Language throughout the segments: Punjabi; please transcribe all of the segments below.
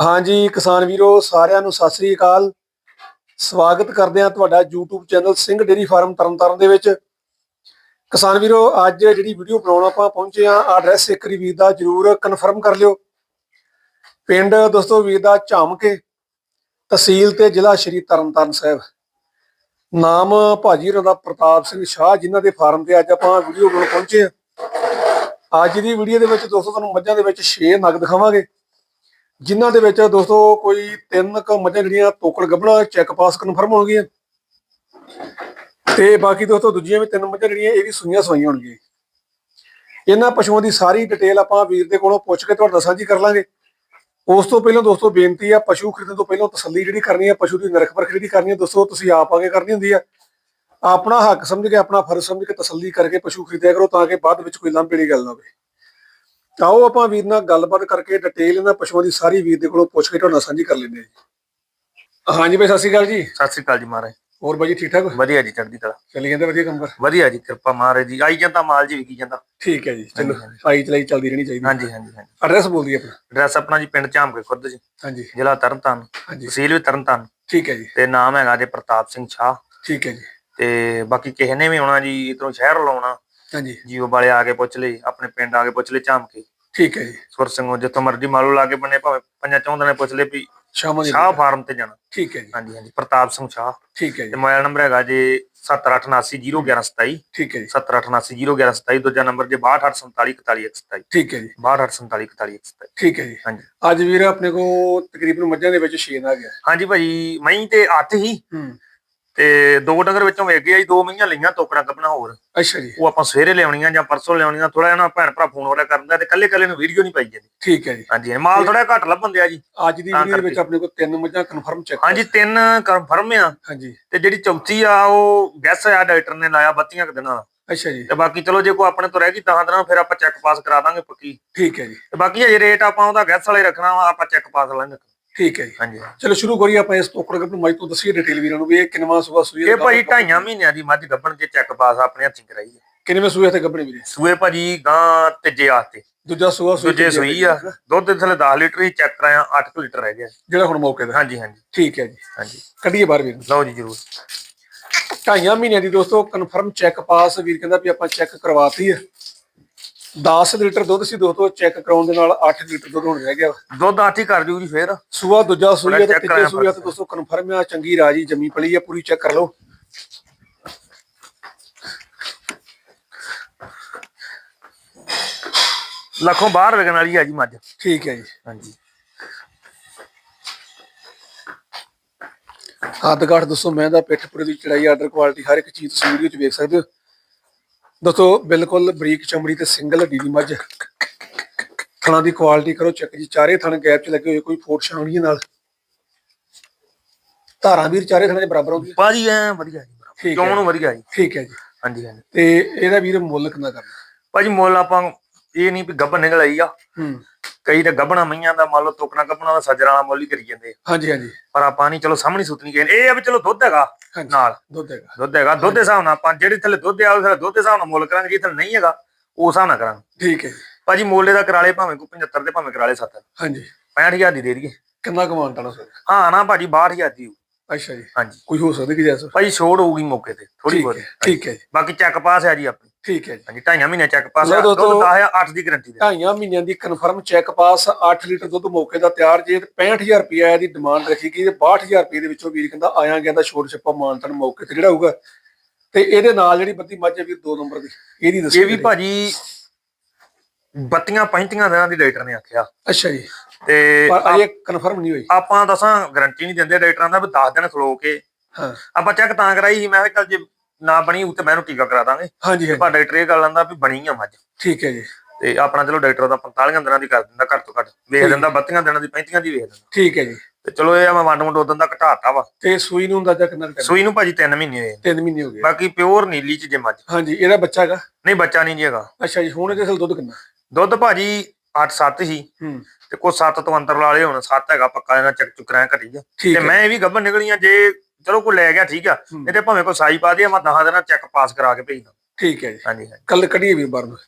ਹਾਂਜੀ, ਕਿਸਾਨ ਵੀਰੋ, ਸਾਰਿਆਂ ਨੂੰ ਸਤਿ ਸ੍ਰੀ ਅਕਾਲ। ਸਵਾਗਤ ਕਰਦੇ ਹਾਂ ਤੁਹਾਡਾ YouTube channel Singh dairy farm Tarn Taran ਦੇ ਵਿੱਚ। ਕਿਸਾਨ ਵੀਰੋ, ਅੱਜ ਜਿਹੜੀ ਵੀਡੀਓ ਬਣਾਉਣ ਆਪਾਂ ਪਹੁੰਚੇ ਆ ਐਡਰੈਸ ਇੱਕ ਵਾਰੀ ਵੀਰ ਦਾ ਜਰੂਰ ਕਨਫਰਮ ਕਰ ਲਿਓ। ਪਿੰਡ ਦੋਸਤੋ ਵੀਰ ਦਾ ਝਾਮਕੇ, ਤਹਿਸੀਲ ਤੇ ਜ਼ਿਲ੍ਹਾ ਸ਼੍ਰੀ ਤਰਨਤਾਰਨ ਸਾਹਿਬ। ਨਾਮ ਭਾਜੀ ਹੋਰਾਂ ਦਾ ਪ੍ਰਤਾਪ ਸਿੰਘ ਸ਼ਾਹ ਜਿਨ੍ਹਾਂ ਦੇ ਫਾਰਮ ਤੇ ਅੱਜ ਆਪਾਂ ਵੀਡੀਓ ਬਣਾਉਣ ਪਹੁੰਚੇ ਆ ਅੱਜ ਦੀ ਵੀਡੀਓ ਦੇ ਵਿੱਚ ਦੋਸਤੋ ਤੁਹਾਨੂੰ ਮੱਝਾਂ ਦੇ ਵਿੱਚ 6 ਨਗ ਦਿਖਾਵਾਂਗੇ। ਜਿਨ੍ਹਾਂ ਦੇ ਵਿੱਚ ਦੋਸਤੋ ਕੋਈ ਤਿੰਨ ਕ ਮੱਝਾਂ ਜਿਹੜੀਆਂ ਤੋਕੜ ਗੱਭਣਾ ਚੈੱਕ ਪਾਸ ਕਨਫਰਮ ਹੋਣਗੀਆਂ। ਤੇ ਬਾਕੀ ਦੋਸਤੋ ਦੂਜੀਆਂ ਵੀ ਤਿੰਨ ਮੱਝਾਂ ਜਿਹੜੀਆਂ, ਇਹ ਵੀ ਸੂਈਆਂ ਸਵਾਈਆਂ ਹੋਣਗੀਆਂ। ਇਹਨਾਂ ਪਸ਼ੂਆਂ ਦੀ ਸਾਰੀ ਡਿਟੇਲ ਆਪਾਂ ਵੀਰ ਦੇ ਕੋਲੋਂ ਪੁੱਛ ਕੇ ਤੁਹਾਡਾ ਸਾਂਝੀ ਕਰ ਲਾਂਗੇ। ਉਸ ਤੋਂ ਪਹਿਲਾਂ ਦੋਸਤੋ ਬੇਨਤੀ ਆ, ਪਸ਼ੂ ਖਰੀਦਣ ਤੋਂ ਪਹਿਲਾਂ ਤਸੱਲੀ ਜਿਹੜੀ ਕਰਨੀ ਆ, ਪਸ਼ੂ ਦੀ ਨਿਰਖ ਪਰਖ ਜਿਹੜੀ ਕਰਨੀ ਆ, ਦੋਸਤੋ ਤੁਸੀਂ ਆਪ ਆਗੇ ਕਰਨੀ ਹੁੰਦੀ ਆ। ਆਪਣਾ ਹੱਕ ਸਮਝ ਕੇ, ਆਪਣਾ ਫਰਜ਼ ਸਮਝ ਕੇ ਤਸੱਲੀ ਕਰਕੇ ਪਸ਼ੂ ਖਰੀਦਿਆ ਕਰੋ ਤਾਂ ਕਿ ਬਾਅਦ ਵਿੱਚ ਕੋਈ ਲਾਂਭੇ ਦੀ ਗੱਲ ਨਾ ਹੋਵੇ। ਆਓ ਆਪਾਂ ਵੀਰ ਨਾਲ ਗੱਲਬਾਤ ਕਰਕੇ ਡਿਟੇਲ ਇਹਨਾਂ ਪਸ਼ੂਆਂ ਦੀ ਸਾਰੀ ਵੀਰ ਦੇ ਕੋਲੋਂ ਪੁੱਛ ਕੇ ਤੁਹਾਡੇ ਸਾਂਝੀ ਕਰ ਲੈਂਦੇ ਜੀ। ਹਾਂਜੀ ਭਾਈ ਸਤਿ ਸ਼੍ਰੀ ਅਕਾਲ ਜੀ। ਸਤਿ ਸ੍ਰੀ ਅਕਾਲ ਜੀ ਮਹਾਰਾਜ। ਹੋਰ ਬਾਈ ਜੀ ਠੀਕ ਠਾਕ? ਵਧੀਆ ਜੀ ਚੜ੍ਹਦੀ ਕਲਾ। ਚੱਲੀ ਜਾਂਦੇ ਵਧੀਆ ਕੰਮ? ਕਰ ਵਧੀਆ ਜੀ ਕਿਰਪਾ ਮਹਾਰਾਜ ਦੀ ਆਈ ਜਾਂਦਾ ਮਾਲ ਜੀ ਵਿਕੀ ਜਾਂਦਾ। ਠੀਕ ਹੈ ਜੀ ਚਲੋ ਆਈ ਚਲਾਈ ਚੱਲਦੀ ਰਹਿਣੀ ਚਾਹੀਦੀ। ਹਾਂਜੀ ਹਾਂਜੀ ਹਾਂਜੀ। ਐਡਰੈਸ ਬੋਲ ਦਈਏ ਆਪਣਾ। ਐਡਰੈਸ ਆਪਣਾ ਜੀ ਪਿੰਡ ਝਾਮਕੇ ਖੁਰਦ ਜੀ। ਹਾਂਜੀ। ਜ਼ਿਲ੍ਹਾ ਤਰਨਤਾਰਨ। ਹਾਂਜੀ। ਤਹਿਸੀਲ ਵੀ ਤਰਨਤਾਰਨ। ਠੀਕ ਹੈ ਜੀ। ਤੇ ਨਾਮ ਹੈਗਾ ਜੀ ਪ੍ਰਤਾਪ ਸਿੰਘ ਸ਼ਾਹ। ਠੀਕ ਹੈ ਜੀ। ਤੇ ਬਾਕੀ ਕਿਸੇ ਨੇ ਵੀ ਆਉਣਾ ਜੀ ਇਧਰੋਂ ਸ਼ਹਿਰ ਲਾਉਣਾ ਹਾਂਜੀ। ਜੀਓ ਵਾਲੇ ਆ ਕੇ ਪੁੱਛ ਲਈ ਆਪਣੇ ਪਿੰਡ ਆ ਕੇ ਪੁੱਛ ਲਈ ਝਾਮਕੇ। ਠੀਕ ਹੈ ਜੀ। ਸੁਰ ਸਿੰਘੋਂ ਜਿੱਥੋਂ ਮਰਜ਼ੀ ਮਾਲੋ ਲਾ ਕੇ ਬਣੇ ਭਾਵੇਂ ਪੰਜਾਂ ਚੌਂਦਾਂ ਨੇ ਪੁੱਛ ਲਈ ਵੀ ਸ਼ਾਮਾਂ ਦੀ ਸ਼ਾਹ ਫਾਰਮ ਤੇ ਜਾਣਾ। ਠੀਕ ਹੈ ਜੀ। ਹਾਂਜੀ ਹਾਂਜੀ। ਪ੍ਰਤਾਪ ਸਿੰਘ ਸ਼ਾਹ। ਠੀਕ ਹੈ ਤੇ ਜੀ ਮੋਬਾਈਲ ਨੰਬਰ ਹੈਗਾ ਜੀ 7879011127 ਠੀਕ ਹੈ ਜੀ। 7879011127 ਦੂਜਾ ਨੰਬਰ ਜੀ 6247414127 ਠੀਕ ਹੈ ਜੀ। 6247414127 ਠੀਕ ਹੈ ਜੀ। ਹਾਂਜੀ। ਅੱਜ ਵੀਰ ਆਪਣੇ ਕੋਲ ਤਕਰੀਬਨ ਮੱਝਾਂ ਦੇ ਵਿੱਚ 6 ਆ ਗਿਆ ਹਾਂਜੀ ਭਾਜੀ ਮਹੀਂ ਤੇ ਅੱਠ ਹੀ। ਹੂੰ। ਤੇ ਦੋ ਡੰਗਰ ਵਿੱਚੋਂ ਵੇਚ ਗਏ ਜੀ ਦੋ ਮਹੀਆਂ ਲਈਆਂ ਟੋਕਰਾ ਕੱਪਣਾ ਹੋਰ। ਅੱਛਾ ਜੀ। ਉਹ ਆਪਾਂ ਸਵੇਰੇ ਲਿਆਉਣੀਆਂ ਜਾਂ ਪਰਸੋਂ ਲਿਆਉਣੀਆਂ ਥੋੜਾ ਜਿਹਾ ਨਾ ਭੈਣ ਭਰਾ ਫੋਨ ਵਗੈਰਾ ਕਰਦਾ ਤੇ ਕੱਲੇ ਕੱਲੇ ਨੂੰ ਵੀਡੀਓ ਨਹੀਂ ਪਾਈ ਜਾਂਦੀ। ਠੀਕ ਹੈ ਜੀ। ਹਾਂਜੀ ਮਾਲ ਥੋੜਾ ਘੱਟ ਲੱਭਣ ਦਿਆ ਜੀ। ਅੱਜ ਦੀ ਵੀਡੀਓ ਵਿੱਚ। ਆਪਣੇ ਕੋਲ ਤਿੰਨ ਮੱਝਾਂ ਕਨਫਰਮ ਚੈੱਕ ਹਾਂਜੀ ਤਿੰਨ ਕਨਫਰਮ ਆ। ਹਾਂਜੀ। ਤੇ ਜਿਹੜੀ ਚੌਥੀ ਆ ਉਹ ਗੈਸ ਆ ਡਾਕਟਰ ਨੇ ਲਾਇਆ 32 ਕੁ ਦਿਨਾਂ ਅੱਛਾ ਜੀ। ਤੇ ਬਾਕੀ ਚਲੋ ਜੇ ਕੋਈ ਆਪਣੇ ਤੋਂ ਰਹਿ ਗਈ ਤਾਂ ਦਿਨਾਂ ਫਿਰ ਆਪਾਂ ਚੈੱਕ ਪਾਸ ਕਰਾ ਦਾਂਗੇ ਪੱਕੀ। ਠੀਕ ਹੈ ਜੀ। ਤੇ ਬਾਕੀ ਜੇ ਰੇਟ ਆਪਾਂ ਉਹਦਾ ਗੈਸ ਵਾਲੇ ਰੱਖਣਾ ਵਾ ਆਪਾਂ ਚੈੱਕ ਪਾਸ ਲਾਂਗੇ। ਠੀਕ ਹੈ ਜੀ। ਹਾਂਜੀ। ਚਲੋ ਸ਼ੁਰੂ ਕਰੀਏ ਆਪਾਂ ਇਸ ਟੋਕੜ ਗੱਪ ਨੂੰ ਮੱਝ ਤੋਂ ਦੱਸੀਏ ਡਿਟੇਲ ਵੀਰਾਂ ਨੂੰ ਵੀ ਇਹ ਕਿੰਨਵਾਂ ਸੂਆ ਸੂਈ ਇਹ ਭਾਜੀ ਢਾਈਆਂ ਮਹੀਨਿਆਂ ਦੀ ਮੱਝ ਗੱਭਣ ਜੇ ਚੈੱਕ ਪਾਸ ਆਪਣੇ ਹੱਥੀਂ ਕਰਾਈ ਹੈ। ਕਿੰਨਵੇਂ ਸੂਏ ਤੇ ਗੱਭਣੇ ਵੀਰੇ? ਸੂਏ ਭਾਜੀ ਗਾਂ ਤੀਜੇ ਆਤੇ ਦੂਜਾ ਸੂਆ ਸੂਈ ਦੂਜੇ ਸੂਈ ਆ। ਦੁੱਧ ਦੇ ਥੱਲੇ 10 ਲੀਟਰ ਹੀ ਚੈੱਕ ਕਰਾਇਆ 8 ਲੀਟਰ ਰਹਿ ਗਿਆ। ਜਿਹੜਾ ਹੁਣ ਮੌਕੇ ਦਾ। ਹਾਂਜੀ ਹਾਂਜੀ। ਠੀਕ ਹੈ ਜੀ। ਹਾਂਜੀ। ਕੱਢੀਏ ਬਾਹਰ ਵੀਰ ਨੂੰ। ਲਓ ਜੀ ਜਰੂਰ। ਢਾਈਆਂ ਮਹੀਨਿਆਂ ਦੀ ਦੋਸਤੋ ਕਨਫਰਮ ਚੈੱਕ ਪਾਸ ਵੀਰ ਕਹਿੰਦਾ ਵੀ ਆਪਾਂ ਚੈੱਕ ਕਰਵਾਤੀ ਹੈ। 10 ਲੀਟਰ ਦੁੱਧ ਸੀ ਦੋਸਤੋ ਚੈੱਕ ਕਰਾਉਣ ਦੇ ਨਾਲ 8 ਲੀਟਰ ਦੁੱਧ ਹੁਣ ਰਹਿ ਗਿਆ। ਦੁੱਧ ਆਠ ਹੀ ਕਰ ਜੂ ਜੀ ਫੇਰ। ਸੂਆ ਦੂਜਾ ਹੈ ਤੇ ਤੀਜੇ ਹੈ ਤੇ ਦੋਸਤੋ ਕਨਫਰਮ ਆ ਚੰਗੀ ਰਾਜੀ ਜੰਮੀ ਪਲੀ ਹੈ ਪੂਰੀ ਚੈੱਕ ਕਰ ਲਓ। ਲੱਖੋਂ ਬਾਹਰ ਵਿਕਣ ਵਾਲੀ ਆ ਜੀ ਮੱਝ। ਠੀਕ ਹੈ ਜੀ। ਹਾਂਜੀ। ਹੱਦ ਘਾਟ ਦੱਸੋ ਮੈਂ ਦਾ ਪਿੱਠ ਪੂਰੇ ਦੀ ਚੜਾਈ ਆਰਡਰ ਕੁਆਲਿਟੀ ਹਰ ਇੱਕ ਚੀਜ਼ ਤੁਸੀਂ ਵੀਡੀਓ 'ਚ ਵੇਖ ਸਕਦੇ ਹੋ। ਦੋਸਤੋ ਬਿਲਕੁਲ ਬਰੀਕ ਚਮੜੀ ਤੇ ਸਿੰਗਲ ਹੱਡੀ ਦੀ ਮੱਝ। ਥਣਾ ਦੀ ਕੁਆਲਿਟੀ ਕਰੋ ਚੈੱਕ ਜੀ ਚਾਰੇ ਥਣ ਗੈਪ 'ਚ ਲੱਗੇ ਹੋਏ ਕੋਈ ਫੋਟ ਛਾਉਣੀ ਨਾਲ। ਧਾਰਾਂ ਵੀਰ ਚਾਰੇ ਥਣਾਂ ਦੇ ਬਰਾਬਰ ਆਉਂਦੀਆਂ ਭਾਜੀ ਐ ਵਧੀਆ ਜੀ ਠੀਕ ਹੈ। ਕਿਉਂ ਨੂੰ ਵਧੀਆ ਜੀ। ਠੀਕ ਹੈ ਜੀ। ਹਾਂਜੀ ਹਾਂਜੀ। ਤੇ ਇਹਦਾ ਵੀਰ ਮੁੱਲ ਕਿੰਨਾ ਕਰਨਾ? ਭਾਜੀ ਮੁੱਲ ਆਪਾਂ ਇਹ ਨਹੀਂ ਵੀ ਗੱਭਣ ਨਿਕਲ ਆਈ ਆ। ਹੂੰ। ਕਈ ਤਾਂ ਗੱਭਣਾ ਮਈਆਂ ਦਾ ਮੰਨ ਲਓ ਤੋਕਣਾ ਗੱਭਣਾ ਦਾ ਸੱਜਰਾਂ ਵਾਲਾ ਮੁੱਲ ਹੀ ਕਰੀ ਜਾਂਦੇ ਆ। ਹਾਂਜੀ ਹਾਂਜੀ। ਪਰ ਆਪਾਂ ਨਹੀਂ ਚਲੋ ਸਾਹਮਣੀ ਸੁਤਨੀ ਕਹਿੰਦੇ ਇਹ ਆ ਵੀ ਚਲੋ ਦੁੱਧ ਹੈਗਾ ਹਾਂਜੀ ਨਾਲ। ਦੁੱਧ ਹੈਗਾ। ਦੁੱਧ ਹੈਗਾ ਦੁੱਧ ਦੇ ਹਿਸਾਬ ਨਾਲ ਆਪਾਂ ਜਿਹੜੇ ਥੱਲੇ ਦੁੱਧ ਆ ਉਹ ਥੱਲੇ ਦੁੱਧ ਦੇ ਹਿਸਾਬ ਨਾਲ ਮੁੱਲ ਕਰਾਂਗੇ ਜੇ ਥੱਲੇ ਨਹੀਂ ਹੈਗਾ ਉਸ ਹਿਸਾਬ ਨਾਲ ਕਰਾਂਗੇ। ਠੀਕ ਹੈ ਜੀ। ਭਾਜੀ ਮੋਲੇ ਦਾ ਕਰਾਲੇ ਭਾਵੇਂ ਕੋ 75 ਦੇ ਭਾਵੇਂ ਕਰਾਲੇ 70 ਹਾਂਜੀ। 65000 ਦੀ ਦੇ ਦਈਏ। ਕਿੰਨਾ ਕਮਾਉਣ ਤਾਣਾ ਸਰ? ਹਾਂ ਨਾ ਭਾਜੀ 62000 ਦੀ ਹੋਊ। ਅੱਛਾ ਜੀ। ਹਾਂਜੀ। ਕੋਈ ਹੋ ਸਕਦਾ ਕਿ ਜੈਸਾ? ਭਾਜੀ ਛੋੜ ਹੋਊਗੀ ਮੌਕੇ ਤੇ ਥੋੜੀ ਠੀਕ ਬਹੁਤ। ਹੈ ਠੀਕ ਹੈ ਜੀ। ਬਾਕੀ ਚੈੱਕ ਪਾਸ ਹੈ ਜੀ ਆਪਣੀ। ਠੀਕ ਹੈ ਜੀ। ਹਾਂਜੀ ਢਾਈਆਂ ਮਹੀਨੇ ਚੈੱਕ ਪਾਸ ਲਓ ਦੁੱਧ ਦੋਸਤੋ, 10 8 ਦੀ ਗਾਰੰਟੀ ਦੇ। ਢਾਈਆਂ ਮਹੀਨਿਆਂ ਦੀ ਕਨਫਰਮ ਚੈੱਕ ਪਾਸ 8 ਲੀਟਰ ਦੁੱਧ ਮੌਕੇ ਦਾ ਤਿਆਰ। ਜੇ ਤੇ 65000 ਰੁਪਏ ਦੀ ਡਿਮਾਂਡ ਰੱਖੀ ਗਈ ਤੇ 62000 ਰੁਪਏ ਦੇ ਵਿੱਚੋਂ ਵੀਰ ਕਹਿੰਦਾ ਆਇਆ ਗਿਆ ਦਾ ਛੋਟ ਛੱਪਾ ਮਾਨਤਨ ਮੌਕੇ ਤੇ ਜਿਹੜਾ ਹੋਊਗਾ। ਤੇ ਇਹਦੇ ਨਾਲ ਜਿਹੜੀ ਬੱਤੀ ਮੱਝ ਹੈ ਵੀਰ ਨੰਬਰ ਦੀ। ਇਹਦੀ ਦੱਸੋ ਇਹ ਵੀ ਭਾਜੀ ਬੱਤੀਆਂ 35 ਦਿਨਾਂ ਦੀ ਡਾਕਟਰ ਨੇ ਆਖਿਆ। ਅੱਛਾ ਜੀ। ਤੇ ਪਰ ਅਜੇ ਕਨਫਰਮ ਨਹੀਂ ਹੋਈ। ਆਪਾਂ ਦੱਸਾਂ ਗਾਰੰਟੀ ਨਹੀਂ ਦਿੰਦੇ ਡਾਕਟਰਾਂ ਦਾ ਵੀ 10 ਦਿਨ ਖਲੋ ਕੇ। ਹਾਂ। ਆਪਾਂ ਚੈੱਕ ਤਾਂ ਕਰਾਈ ਸੀ ਮੈਂ ਕਿਹਾ ਚੱਲ ਜੇ ਨਾ ਬਣੀ ਉਹ ਤੇ ਮੈਂ ਇਹਨੂੰ ਟੀਕਾ ਕਰਾ ਦਾਂਗੇ। ਹਾਂਜੀ ਪਰ ਡਾਕਟਰ ਇਹ ਗੱਲ ਆਂਦਾ ਵੀ ਬਣੀ ਆ ਮੱਝ। ਠੀਕ ਹੈ ਜੀ। ਤੇ ਆਪਣਾ ਚਲੋ ਡਾਕਟਰ ਦਾ 45 ਦਿਨਾਂ ਦੀ ਕਰ ਦਿੰਦਾ ਘੱਟ ਤੋਂ ਘੱਟ। ਵੇਖ ਲੈਂਦਾ 32 ਦਿਨਾਂ ਦੀ 35 ਦੀ ਵੇਖ ਲੈਂਦਾ। ਠੀਕ ਹੈ ਜੀ। ਤੇ ਚਲੋ ਇਹ ਆ ਮੈਂ ਵੰਡ ਵੰਡ ਉਦੋਂ ਦਾ ਘਟਾਤਾ ਵਾ। ਤੇ ਸੂਈ ਨੂੰ ਅੰਦਾਜ਼ਾ ਕਿੰਨਾ ਟਾਈਮ? ਸੂਈ ਨੂੰ ਭਾਜੀ 3 ਮਹੀਨੇ ਹੋਏ 3 ਮਹੀਨੇ ਹੋ ਗਏ। ਬਾਕੀ ਪਿਓਰ ਨੀਲੀ ਚ ਜੇ ਮੱਝ। ਹਾਂਜੀ ਇਹਦਾ ਬੱਚਾ ਹੈਗਾ? ਨਹੀਂ ਬੱਚਾ ਨਹੀਂ ਜੀ ਹੈਗਾ। ਅੱਛਾ ਜੀ ਹੁਣ ਇਹਦੇ ਦੁੱਧ ਕਿੰਨਾ? ਦੁੱਧ ਭਾਜੀ 8-7 ਹੀ ਹੂੰ। ਤੇ ਕੋਈ 7 ਤੋਂ ਅੰਦਰ ਵਾਲੇ ਹੁਣ। 7 ਹੈਗਾ ਪੱਕਾ ਇਹਨਾਂ ਚੱਕ ਚੁੱਕ ਰਿਆ ਘਟੀ ਆ। ਠੀਕ ਤੇ ਮੈਂ ਇਹ ਵੀ ਗੱਭਰ ਨਿਕਲੀਆਂ ਜੇ ਚਲੋ ਕੋਈ ਲੈ ਗਿਆ ਠੀਕ ਆ। ਨਹੀਂ ਤੇ ਭਾਵੇਂ ਕੋਈ ਸਾਈ ਪਾ ਦੇ ਮੈਂ 10 ਦਿਨਾਂ ਚੈੱਕ ਪਾਸ ਕਰਾ ਕੇ ਭੇਜਦਾ। ਠੀਕ ਹੈ ਜੀ। ਹਾਂਜੀ ਹਾਂਜੀ। ਕੱਲ ਕੱਢੀਏ ਵੀਰ ਬਾਹਰ ਨੂੰ।